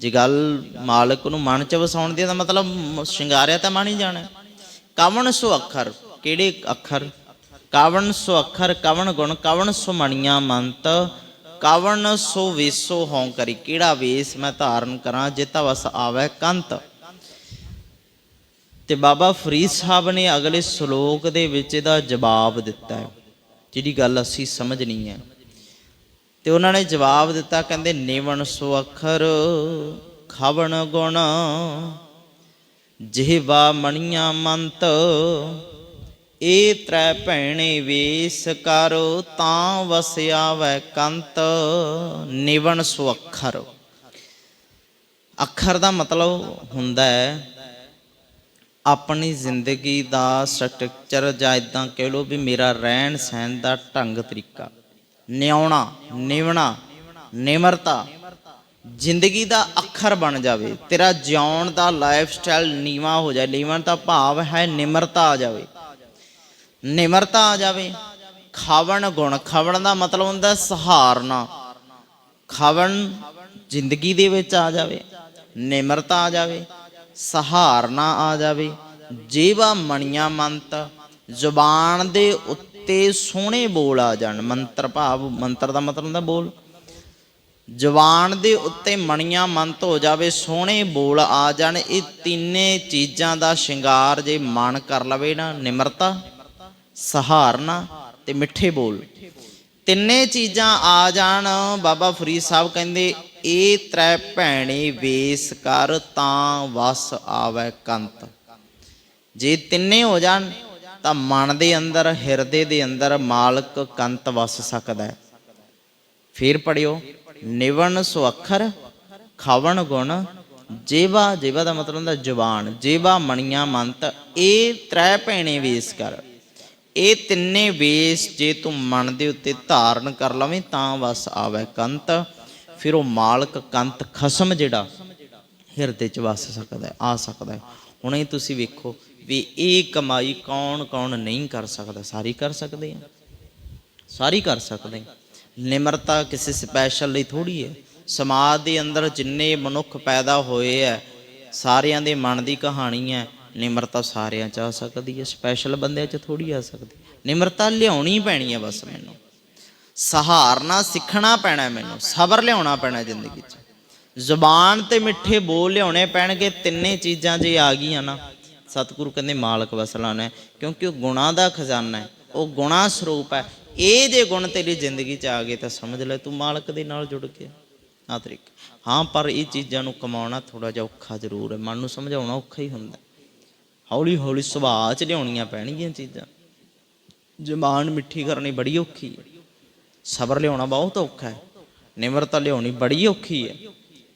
ਜੇ ਗੱਲ ਮਾਲਕ ਨੂੰ ਮਨ ਚ ਵਸਾਉਣ ਦੀ ਹੈ ਮਤਲਬ ਸ਼ਿੰਗਾਰਿਆ ਤਾਂ ਮਨ ਹੀ ਜਾਣਾ। ਹੈ। ਕਵਣ ਸੋ ਅੱਖਰ, ਕਿਹੜੇ ਅੱਖਰ? ਕਵਣ ਸੋ ਅੱਖਰ, ਕਵਣ ਗੁਣ, ਕਵਣ ਸੋ ਮਣੀਆਂ ਮੰਤ? ਕਵਣ ਸੋ ਵੇਸੋ ਹੋਂ ਕਰੀ ਕਿਹੜਾ ਵੇਸ ਮੈਂ ਧਾਰਨ ਕਰਾਂ ਜਿਤਾ ਵਸ ਆਵੇ ਕੰਤ? ਤੇ ਬਾਬਾ ਫਰੀਦ ਸਾਹਿਬ ਨੇ ਅਗਲੇ ਸ਼ਲੋਕ ਦੇ ਵਿੱਚ ਇਹਦਾ ਜਵਾਬ ਦਿੱਤਾ ਹੈ। ਜਿਹੜੀ ਗੱਲ ਅਸੀਂ ਸਮਝਣੀ ਹੈ ਤੇ ਉਹਨਾਂ ਨੇ ਜਵਾਬ ਦਿੱਤਾ, ਕਹਿੰਦੇ, ਨਿਵਣ ਸੋ ਅੱਖਰ, ਖਵਣ ਗੁਣ, ਜਿਹਵਾ ਮਣੀਆਂ ਮੰਤ ਇਹ ਤ੍ਰੈ ਭੈਣੇ ਵੇਸ ਕਰੋ, ਤਾਂ ਵਸਿਆ ਵੈ ਕੰਤ, ਨਿਵਣ ਸੋ ਅੱਖਰ। ਅੱਖਰ ਦਾ ਮਤਲਬ ਹੁੰਦਾ ਹੈ ਆਪਣੀ ਜ਼ਿੰਦਗੀ ਦਾ ਸਟਰਕਚਰ ਜਾਂ ਇਦਾਂ ਕਹਿ ਲਓ ਵੀ ਮੇਰਾ ਰਹਿਣ ਸਹਿਣ ਦਾ ਢੰਗ ਤਰੀਕਾ। ਨਿਆਉਣਾ, ਨਿਵਣਾ, ਨਿਮਰਤਾ, ਜ਼ਿੰਦਗੀ ਦਾ ਅੱਖਰ ਬਣ ਜਾਵੇ, ਤੇਰਾ ਜਿਉਣ ਦਾ ਲਾਈਫ ਸਟਾਈਲ ਨੀਵਾ ਹੋ ਜਾਏ ਨੀਵਨ ਦਾ ਭਾਵ ਹੈ ਨਿਮਰਤਾ ਆ ਜਾਵੇ। ਨਿਮਰਤਾ ਆ ਜਾਵੇ, ਖਾਵਣ ਗੁਣ, ਖਾਵਣ ਦਾ ਮਤਲਬ ਹੁੰਦਾ ਸਹਾਰਨਾ। ਖਾਵਣ ਜ਼ਿੰਦਗੀ ਦੇ ਵਿੱਚ ਆ ਜਾਵੇ, ਨਿਮਰਤਾ ਆ ਜਾਵੇ ਸਹਾਰਨਾ ਆ ਜਾਵੇ। ਜੀਵਾ ਮਣੀਆਂ ਮੰਤ, ਜ਼ੁਬਾਨ ਦੇ ਉੱਤੇ ਸੋਹਣੇ ਬੋਲ ਆ ਜਾਣ। ਮੰਤਰ ਭਾਵ, ਮੰਤਰ ਦਾ ਮਤਲਬ ਹੁੰਦਾ ਬੋਲ। ਜ਼ੁਬਾਨ ਦੇ ਉੱਤੇ ਮਣੀਆਂ ਮੰਤ ਹੋ ਜਾਵੇ, ਸੋਹਣੇ ਬੋਲ ਆ ਜਾਣ। ਇਹ ਤਿੰਨੇ ਚੀਜ਼ਾਂ ਦਾ ਸ਼ਿੰਗਾਰ ਜੇ ਮਨ ਕਰ ਲਵੇ ਨਾ, ਨਿਮਰਤਾ, ਸਹਾਰਨਾ ਤੇ ਮਿੱਠੇ ਬੋਲ। ਤਿੰਨੇ ਚੀਜ਼ਾਂ ਆ ਜਾਣ। ਬਾਬਾ ਫਰੀਦ ਸਾਹਿਬ ਕਹਿੰਦੇ ਇਹ ਤ੍ਰੈ ਭੈਣੇ ਵੇਸ ਕਰ ਤਾਂ ਵਸ ਆਵੇ ਕੰਤ। ਜੇ ਤਿੰਨੇ ਹੋ ਜਾਣ, ਤਾਂ ਮਨ ਦੇ ਅੰਦਰ, ਹਿਰਦੇ ਦੇ ਅੰਦਰ ਮਾਲਕ ਕੰਤ ਵਸ ਸਕਦਾ। ਹੈ ਫਿਰ ਪੜਿਓ, ਨਿਵਣ ਸੋ ਖਾਵਣ ਗੁਣ, ਜੇਵਾ ਜੇਵਾ ਦਾ ਮਤਲਬ ਹੁੰਦਾ ਜ਼ੁਬਾਨ ਜੇਵਾ ਮਣੀਆਂ ਮੰਤ, ਇਹ ਤ੍ਰੈ ਭੈਣੇ ਵੇਸ ਕਰ। ਇਹ ਤਿੰਨੇ ਵੇਸ ਜੇ ਤੂੰ ਮਨ ਦੇ ਉੱਤੇ ਧਾਰਨ ਕਰ ਲਵੇਂ, ਤਾਂ ਵਸ ਆਵੇ ਕੰਤ। ਫਿਰ ਉਹ ਮਾਲਕ ਕੰਤ ਖਸਮ ਜਿਹੜਾ ਹਿਰਦੇ ਚ ਵਸ ਸਕਦਾ ਆ ਸਕਦਾ ਹੁਣੇ ਤੁਸੀਂ ਵੇਖੋ ਵੀ ਇਹ ਕਮਾਈ ਕੌਣ ਕੌਣ ਨਹੀਂ ਕਰ ਸਕਦਾ, ਸਾਰੀ ਕਰ ਸਕਦੇ ਆ। ਸਾਰੀ ਕਰ ਸਕਦੇ ਨਿਮਰਤਾ ਕਿਸੇ ਸਪੈਸ਼ਲ ਲਈ ਥੋੜੀ ਹੈ। ਸਮਾਜ ਦੇ ਅੰਦਰ ਜਿੰਨੇ ਮਨੁੱਖ ਪੈਦਾ ਹੋਏ ਹੈ ਸਾਰਿਆਂ ਦੇ ਮਨ ਦੀ ਕਹਾਣੀ ਹੈ, ਨਿਮਰਤਾ ਸਾਰਿਆਂ ਚ ਆ ਸਕਦੀ ਹੈ ਸਪੈਸ਼ਲ ਬੰਦਿਆਂ ਚ ਥੋੜੀ ਆ ਸਕਦੀ। ਨਿਮਰਤਾ ਲਿਆਉਣੀ ਪੈਣੀ ਹੈ ਬਸ ਮੈਨੂੰ। ਸਹਾਰਨਾ ਸਿੱਖਣਾ ਪੈਣਾ ਮੈਨੂੰ, ਸਬਰ ਲਿਆਉਣਾ ਪੈਣਾ ਜ਼ਿੰਦਗੀ 'ਚ। ਜ਼ੁਬਾਨ ਤੇ ਮਿੱਠੇ ਬੋਲ ਲਿਆਉਣੇ ਪੈਣਗੇ, ਤਿੰਨੇ ਚੀਜ਼ਾਂ ਜੇ ਆ ਗਈਆਂ ਨਾ, ਸਤਿਗੁਰੂ ਕਹਿੰਦੇ, ਮਾਲਕ ਵਸਲਾਣਾ ਹੈ, ਕਿਉਂਕਿ ਉਹ ਗੁਣਾ ਦਾ ਖਜ਼ਾਨਾ ਹੈ, ਉਹ ਗੁਣਾ ਸਰੂਪ ਹੈ। ਇਹ ਜੇ ਗੁਣ ਤੇਰੀ ਜ਼ਿੰਦਗੀ 'ਚ ਆ ਗਏ ਤਾਂ ਸਮਝ ਲੈ, ਤੂੰ ਮਾਲਕ ਦੇ ਨਾਲ ਜੁੜ ਗਿਆ। ਆ ਤਰੀਕ। ਹਾਂ, ਪਰ ਇਹ ਚੀਜ਼ਾਂ ਨੂੰ ਕਮਾਉਣਾ ਥੋੜਾ ਜਿਹਾ ਔਖਾ ਜ਼ਰੂਰ ਹੈ, ਮਨ ਨੂੰ ਸਮਝਾਉਣਾ ਔਖਾ ਹੀ ਹੁੰਦਾ। ਹੌਲੀ ਹੌਲੀ ਸੁਭਾਅ 'ਚ ਲਿਆਉਣੀਆਂ ਪੈਣਗੀਆਂ ਚੀਜ਼ਾਂ। ਜ਼ਬਾਨ ਮਿੱਠੀ ਕਰਨੀ ਬੜੀ ਔਖੀ ਹੈ। ਸਬਰ ਲਿਆਉਣਾ ਬਹੁਤ ਔਖਾ ਹੈ। ਨਿਮਰਤਾ ਲਿਆਉਣੀ ਬੜੀ ਔਖੀ ਹੈ।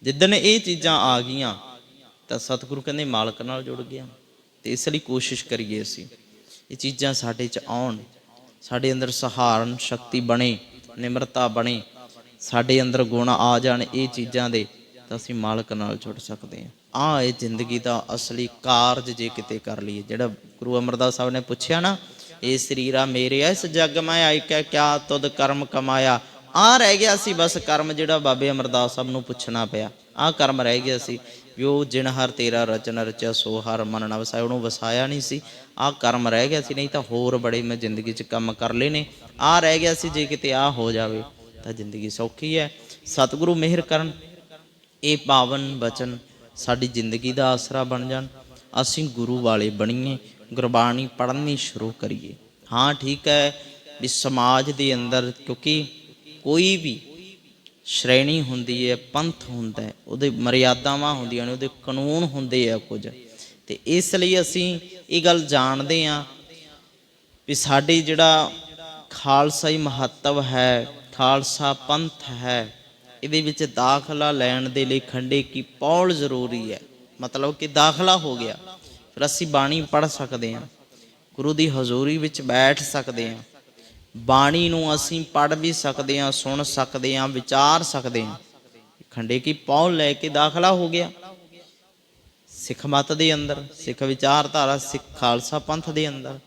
ਜਿੱਦਣ ਇਹ ਚੀਜ਼ਾਂ ਆ ਗਈਆਂ, ਤਾਂ ਸਤਿਗੁਰੂ ਕਹਿੰਦੇ ਮਾਲਕ ਨਾਲ ਜੁੜ ਗਿਆ। ਤੇ ਇਸ ਲਈ ਕੋਸ਼ਿਸ਼ ਕਰੀਏ ਅਸੀਂ, ਇਹ ਚੀਜ਼ਾਂ ਸਾਡੇ 'ਚ ਆਉਣ, ਸਾਡੇ ਅੰਦਰ ਸਹਾਰਨ ਸ਼ਕਤੀ ਬਣੇ, ਨਿਮਰਤਾ ਬਣੇ, ਸਾਡੇ ਅੰਦਰ ਗੁਣ ਆ ਜਾਣ ਇਹ ਚੀਜ਼ਾਂ ਦੇ, ਤਾਂ ਅਸੀਂ ਮਾਲਕ ਨਾਲ ਜੁੜ ਸਕਦੇ ਹਾਂ। ਆ ਇਹ ਜ਼ਿੰਦਗੀ ਦਾ ਅਸਲੀ ਕਾਰਜ ਜੇ ਕਿਤੇ ਕਰ ਲਈਏ, ਜਿਹੜਾ ਗੁਰੂ ਅਮਰਦਾਸ ਸਾਹਿਬ ਨੇ ਪੁੱਛਿਆ ਨਾ ਇਹ ਸਰੀਰਾ ਮੇਰੇ ਇਸ ਜੱਗ ਮੈਂ ਆਈ ਕੈ ਕਿਆ ਤੁਧ ਕਰਮ ਕਮਾਇਆ? ਆ ਰਹਿ ਗਿਆ ਸੀ ਬਸ ਕਰਮ ਜਿਹੜਾ ਬਾਬੇ ਅਮਰਦਾਸ ਸਾਹਿਬ ਨੂੰ ਪੁੱਛਣਾ ਪਿਆ। ਆ ਕਰਮ ਰਹਿ ਗਿਆ ਸੀ। ਵੀ ਉਹ ਜਿਨ ਹਰ ਤੇਰਾ ਰਚਨ ਰਚਿਆ, ਸੋ ਹਰ ਮਨ ਨਾ ਵਸਾਇਆ ਉਹਨੂੰ ਵਸਾਇਆ ਨਹੀਂ ਸੀ। ਆ ਕਰਮ ਰਹਿ ਗਿਆ ਸੀ, ਨਹੀਂ ਤਾਂ ਹੋਰ ਬੜੇ ਮੈਂ ਜ਼ਿੰਦਗੀ 'ਚ ਕੰਮ ਕਰ ਲਏ ਨੇ। ਆ ਰਹਿ ਗਿਆ ਸੀ ਜੇ ਕਿਤੇ ਆ ਹੋ ਜਾਵੇ, ਤਾਂ ਜ਼ਿੰਦਗੀ ਸੌਖੀ ਹੈ। ਸਤਿਗੁਰੂ ਮਿਹਰ ਕਰਨ, ਇਹ ਪਾਵਨ ਬਚਨ ਸਾਡੀ ਜ਼ਿੰਦਗੀ ਦਾ ਆਸਰਾ ਬਣ ਜਾਣ। ਅਸੀਂ ਗੁਰੂ ਵਾਲੇ ਬਣੀਏ। ਗੁਰਬਾਣੀ ਪੜ੍ਹਨੀ ਸ਼ੁਰੂ ਕਰੀਏ। ਹਾਂ, ਠੀਕ ਹੈ ਵੀ ਸਮਾਜ ਦੇ ਅੰਦਰ ਕਿਉਂਕਿ ਕੋਈ ਵੀ ਸ਼੍ਰੇਣੀ ਹੁੰਦੀ ਹੈ, ਪੰਥ ਹੁੰਦਾ ਹੈ, ਉਹਦੇ ਮਰਿਆਦਾਵਾਂ ਹੁੰਦੀਆਂ ਨੇ, ਉਹਦੇ ਕਾਨੂੰਨ ਹੁੰਦੇ ਆ ਕੁਝ। ਤੇ ਇਸ ਲਈ ਅਸੀਂ ਇਹ ਗੱਲ ਜਾਣਦੇ ਆ ਵੀ ਸਾਡੇ ਜਿਹੜਾ ਖਾਲਸਾਈ ਮਹੱਤਵ ਹੈ, ਖਾਲਸਾ ਪੰਥ ਹੈ, ਇਹਦੇ ਵਿੱਚ ਦਾਖਲਾ ਲੈਣ ਦੇ ਲਈ ਖੰਡੇ ਕੀ ਪੌਲ ਜ਼ਰੂਰੀ ਹੈ। ਮਤਲਬ ਕਿ ਦਾਖਲਾ ਹੋ ਗਿਆ। ਫਿਰ ਅਸੀਂ ਬਾਣੀ ਪੜ੍ਹ ਸਕਦੇ ਹਾਂ। ਗੁਰੂ ਦੀ ਹਜ਼ੂਰੀ ਵਿੱਚ ਬੈਠ ਸਕਦੇ ਹਾਂ। ਬਾਣੀ ਨੂੰ ਅਸੀਂ ਪੜ੍ਹ ਵੀ ਸਕਦੇ ਹਾਂ, ਸੁਣ ਸਕਦੇ ਹਾਂ, ਵਿਚਾਰ ਸਕਦੇ ਹਾਂ। ਖੰਡੇ ਕੀ ਪੌਲ ਲੈ ਕੇ ਦਾਖਲਾ ਹੋ ਗਿਆ। ਸਿੱਖ ਮਤ ਦੇ ਅੰਦਰ, ਸਿੱਖ ਵਿਚਾਰਧਾਰਾ, ਸਿੱਖ ਖਾਲਸਾ ਪੰਥ ਦੇ ਅੰਦਰ।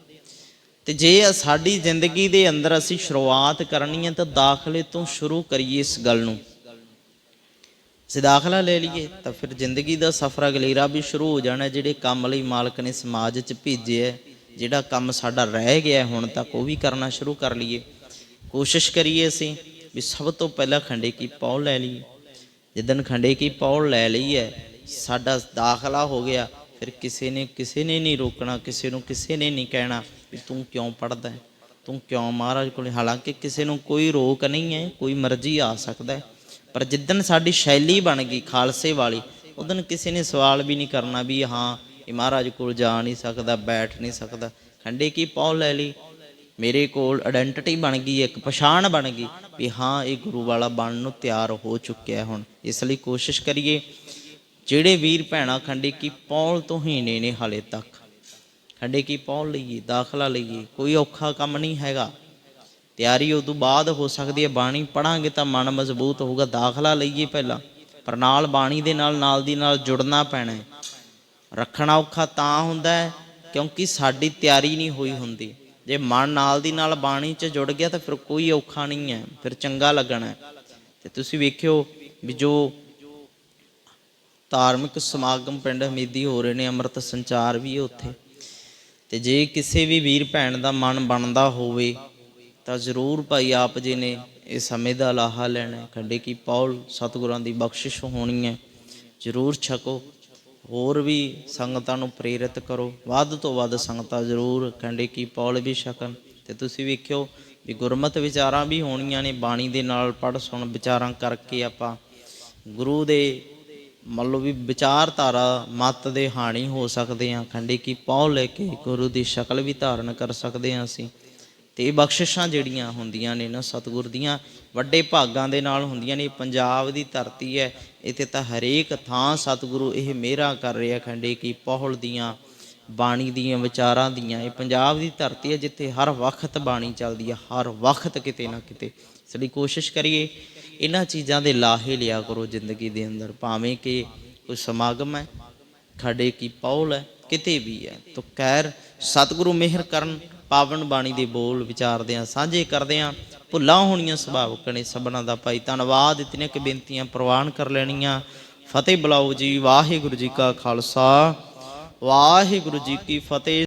ਤੇ ਜੇ ਸਾਡੀ ਜ਼ਿੰਦਗੀ ਦੇ ਅੰਦਰ ਅਸੀਂ ਸ਼ੁਰੂਆਤ ਕਰਨੀ ਹੈ ਤਾਂ ਦਾਖਲੇ ਤੋਂ ਸ਼ੁਰੂ ਕਰੀਏ ਇਸ ਗੱਲ ਨੂੰ। ਅਸੀਂ ਦਾਖਲਾ ਲੈ ਲਈਏ ਤਾਂ ਫਿਰ ਜ਼ਿੰਦਗੀ ਦਾ ਸਫ਼ਰ ਅਗਲੇਰਾ ਵੀ ਸ਼ੁਰੂ ਹੋ ਜਾਣਾ ਜਿਹੜੇ ਕੰਮ ਲਈ ਮਾਲਕ ਨੇ ਸਮਾਜ 'ਚ ਭੇਜਿਆ ਹੈ, ਜਿਹੜਾ ਕੰਮ ਸਾਡਾ ਰਹਿ ਗਿਆ ਹੁਣ ਤੱਕ ਉਹ ਵੀ ਕਰਨਾ ਸ਼ੁਰੂ ਕਰ ਲਈਏ। ਕੋਸ਼ਿਸ਼ ਕਰੀਏ ਅਸੀਂ ਵੀ ਸਭ ਤੋਂ ਪਹਿਲਾਂ ਖੰਡੇ ਕੀ ਪੌਲ ਲੈ ਲਈਏ। ਜਿੱਦਨ ਖੰਡੇ ਕੀ ਪੌਲ ਲੈ ਲਈ ਹੈ ਸਾਡਾ ਦਾਖਲਾ ਹੋ ਗਿਆ ਫਿਰ ਕਿਸੇ ਨੇ ਕਿਸੇ ਨੇ ਨਹੀਂ ਰੋਕਣਾ ਕਿਸੇ ਨੂੰ ਕਿਸੇ ਨੇ ਨਹੀਂ ਕਹਿਣਾ ਵੀ ਤੂੰ ਕਿਉਂ ਪੜਦਾ ਤੂੰ ਕਿਉਂ ਮਹਾਰਾਜ ਕੋਲ ਹਾਲਾਂਕਿ ਕਿਸੇ ਨੂੰ ਕੋਈ ਰੋਕ ਨਹੀਂ ਹੈ ਕੋਈ ਮਰਜ਼ੀ ਆ ਸਕਦਾ ਹੈ। ਪਰ ਜਿੱਦਨ ਸਾਡੀ ਸ਼ੈਲੀ ਬਣ ਗਈ ਖਾਲਸੇ ਵਾਲੀ ਉਦਨ ਕਿਸੇ ਨੇ ਸਵਾਲ ਵੀ ਨਹੀਂ ਕਰਨਾ ਵੀ ਹਾਂ, ਇਹ ਮਹਾਰਾਜ ਕੋਲ ਜਾ ਨਹੀਂ ਸਕਦਾ, ਬੈਠ ਨਹੀਂ ਸਕਦਾ। ਖੰਡੇ ਕੀ ਪੌ ਲੈ ਲਈ? ਮੇਰੇ ਕੋਲ ਆਇਡੈਂਟੀਟੀ ਬਣ ਗਈ, ਇੱਕ ਪਛਾਣ ਬਣ ਗਈ ਵੀ ਹਾਂ, ਇਹ ਗੁਰੂ ਵਾਲਾ ਬਣਨ ਨੂੰ ਤਿਆਰ ਹੋ ਚੁੱਕਿਆ ਹੁਣ। ਇਸ ਲਈ ਕੋਸ਼ਿਸ਼ ਕਰੀਏ, ਜਿਹੜੇ ਵੀਰ ਭੈਣਾ ਖੰਡੇ ਕੀ ਪੌਲ ਤੋਂ ਹੀ ਨੇ ਨੇ ਹਾਲੇ ਤੱਕ। ਖੰਡੇ ਕੀ ਪੌਲ ਲਈਏ, ਦਾਖਲਾ ਲਈਏ, ਕੋਈ ਔਖਾ ਕੰਮ ਨਹੀਂ ਹੈਗਾ। ਤਿਆਰੀ ਉਦੋਂ ਬਾਅਦ ਹੋ ਸਕਦੀ ਹੈ, ਬਾਣੀ ਪੜਾਂਗੇ ਤਾਂ ਮਨ ਮਜ਼ਬੂਤ ਹੋਊਗਾ, ਦਾਖਲਾ ਲਈਏ ਪਹਿਲਾਂ। ਪਰ ਨਾਲ ਬਾਣੀ ਦੇ ਨਾਲ ਨਾਲ ਦੀ ਨਾਲ ਜੁੜਨਾ ਪੈਣਾ ਹੈ। ਰੱਖਣਾ ਔਖਾ ਤਾਂ ਹੁੰਦਾ ਹੈ, ਕਿਉਂਕਿ ਸਾਡੀ ਤਿਆਰੀ ਨਹੀਂ ਹੋਈ ਹੁੰਦੀ। ਜੇ ਮਨ ਨਾਲ ਦੀ ਨਾਲ ਬਾਣੀ 'ਚ ਜੁੜ ਗਿਆ ਤਾਂ ਫਿਰ ਕੋਈ ਔਖਾ ਨਹੀਂ ਹੈ, ਫਿਰ ਚੰਗਾ ਲੱਗਣਾ ਹੈ। ਤੇ ਤੁਸੀਂ ਵੇਖਿਓ ਵੀ ਜੋ ਧਾਰਮਿਕ ਸਮਾਗਮ ਪਿੰਡ ਹਮੀਦੀ ਹੋ ਰਹੇ ਨੇ ਅੰਮ੍ਰਿਤ ਸੰਚਾਰ ਵੀ ਉੱਥੇ। ਤੇ ਜੇ ਕਿਸੇ ਵੀ ਵੀਰ ਭੈਣ ਦਾ ਮਨ ਬਣਦਾ ਹੋਵੇ ਤਾਂ ਜ਼ਰੂਰ ਭਾਈ ਆਪ ਜੀ ਨੇ ਇਹ ਸਮੇਂ ਦਾ ਲਾਹਾ ਲੈਣਾ ਖੰਡੇ ਕੀ ਪੌਲ ਸਤਿਗੁਰਾਂ ਦੀ ਬਖਸ਼ਿਸ਼ ਹੋਣੀ ਹੈ। ਜ਼ਰੂਰ ਛਕੋ। ਹੋਰ ਵੀ ਸੰਗਤਾਂ ਨੂੰ ਪ੍ਰੇਰਿਤ ਕਰੋ। ਵੱਧ ਤੋਂ ਵੱਧ ਸੰਗਤਾਂ ਜ਼ਰੂਰ ਖੰਡੇ ਕੀ ਪੌਲ ਵੀ ਛਕਣ। ਤੇ ਤੁਸੀਂ ਵੇਖਿਓ ਵੀ ਗੁਰਮਤ ਵਿਚਾਰਾਂ ਵੀ ਹੋਣੀਆਂ ਨੇ। ਬਾਣੀ ਦੇ ਨਾਲ ਪੜ ਸੁਣ ਵਿਚਾਰਾਂ ਕਰਕੇ ਆਪਾਂ ਗੁਰੂ ਦੇ ਮੰਨ ਲਓ ਵੀ ਵਿਚਾਰਧਾਰਾ ਮਤ ਦੇ ਹਾਣੀ ਹੋ ਸਕਦੇ ਆ ਖੰਡੇ ਕੀ ਪੌਲ ਲੈ ਕੇ ਗੁਰੂ ਦੀ ਸ਼ਕਲ ਵੀ ਧਾਰਨ ਕਰ ਸਕਦੇ ਆ ਅਸੀਂ। ਤੇ ਇਹ ਬਖਸ਼ਿਸ਼ਾਂ ਜਿਹੜੀਆਂ ਹੁੰਦੀਆਂ ਨੇ ਨਾ ਸਤਿਗੁਰ ਦੀਆਂ, ਵੱਡੇ ਭਾਗਾਂ ਦੇ ਨਾਲ ਹੁੰਦੀਆਂ ਨੇ, ਪੰਜਾਬ ਦੀ ਧਰਤੀ ਹੈ, ਇੱਥੇ ਤਾਂ ਹਰੇਕ ਥਾਂ ਸਤਿਗੁਰੂ ਇਹ ਮਿਹਰਾਂ ਕਰ ਰਿਹਾ ਖੰਡੇ ਕੀ ਪੌਲ ਦੀਆਂ, ਬਾਣੀ ਦੀਆਂ, ਵਿਚਾਰਾਂ ਦੀਆਂ, ਇਹ ਪੰਜਾਬ ਦੀ ਧਰਤੀ ਹੈ ਜਿੱਥੇ ਹਰ ਵਕਤ ਬਾਣੀ ਚੱਲਦੀ ਹੈ, ਹਰ ਵਕਤ ਕਿਤੇ ਨਾ ਕਿਤੇ। ਇਸ ਲਈ ਕੋਸ਼ਿਸ਼ ਕਰੀਏ, ਇਹਨਾਂ ਚੀਜ਼ਾਂ ਦੇ ਲਾਹੇ ਲਿਆ ਕਰੋ ਜ਼ਿੰਦਗੀ ਦੇ ਅੰਦਰ, ਭਾਵੇਂ ਕਿ ਕੋਈ ਸਮਾਗਮ ਹੈ ਖੜੇ ਕੀ ਪੌਲ ਹੈ, ਕਿਤੇ ਵੀ ਹੈ, ਤੋ ਕੈਰ ਸਤਿਗੁਰੂ ਮਿਹਰ ਕਰਨ ਪਾਵਨ ਬਾਣੀ ਦੇ ਬੋਲ ਵਿਚਾਰਦੇ ਆ ਸਾਂਝੇ ਕਰਦੇ ਆ ਭੁੱਲਾਂ ਹੋਣੀਆਂ ਸੁਭਾਵਕ ਨੇ ਸਭਨਾਂ ਦਾ ਭਾਈ। ਧੰਨਵਾਦ ਇਤਨੀਆਂ ਕਿ ਬੇਨਤੀਆਂ ਪ੍ਰਵਾਨ ਕਰ ਲੈਣੀਆਂ। ਫਤਿਹ ਬੁਲਾਓ ਜੀ, ਵਾਹਿਗੁਰੂ ਜੀ ਕਾ ਖਾਲਸਾ। ਵਾਹਿਗੁਰੂ ਜੀ ਕੀ ਫਤਿਹ।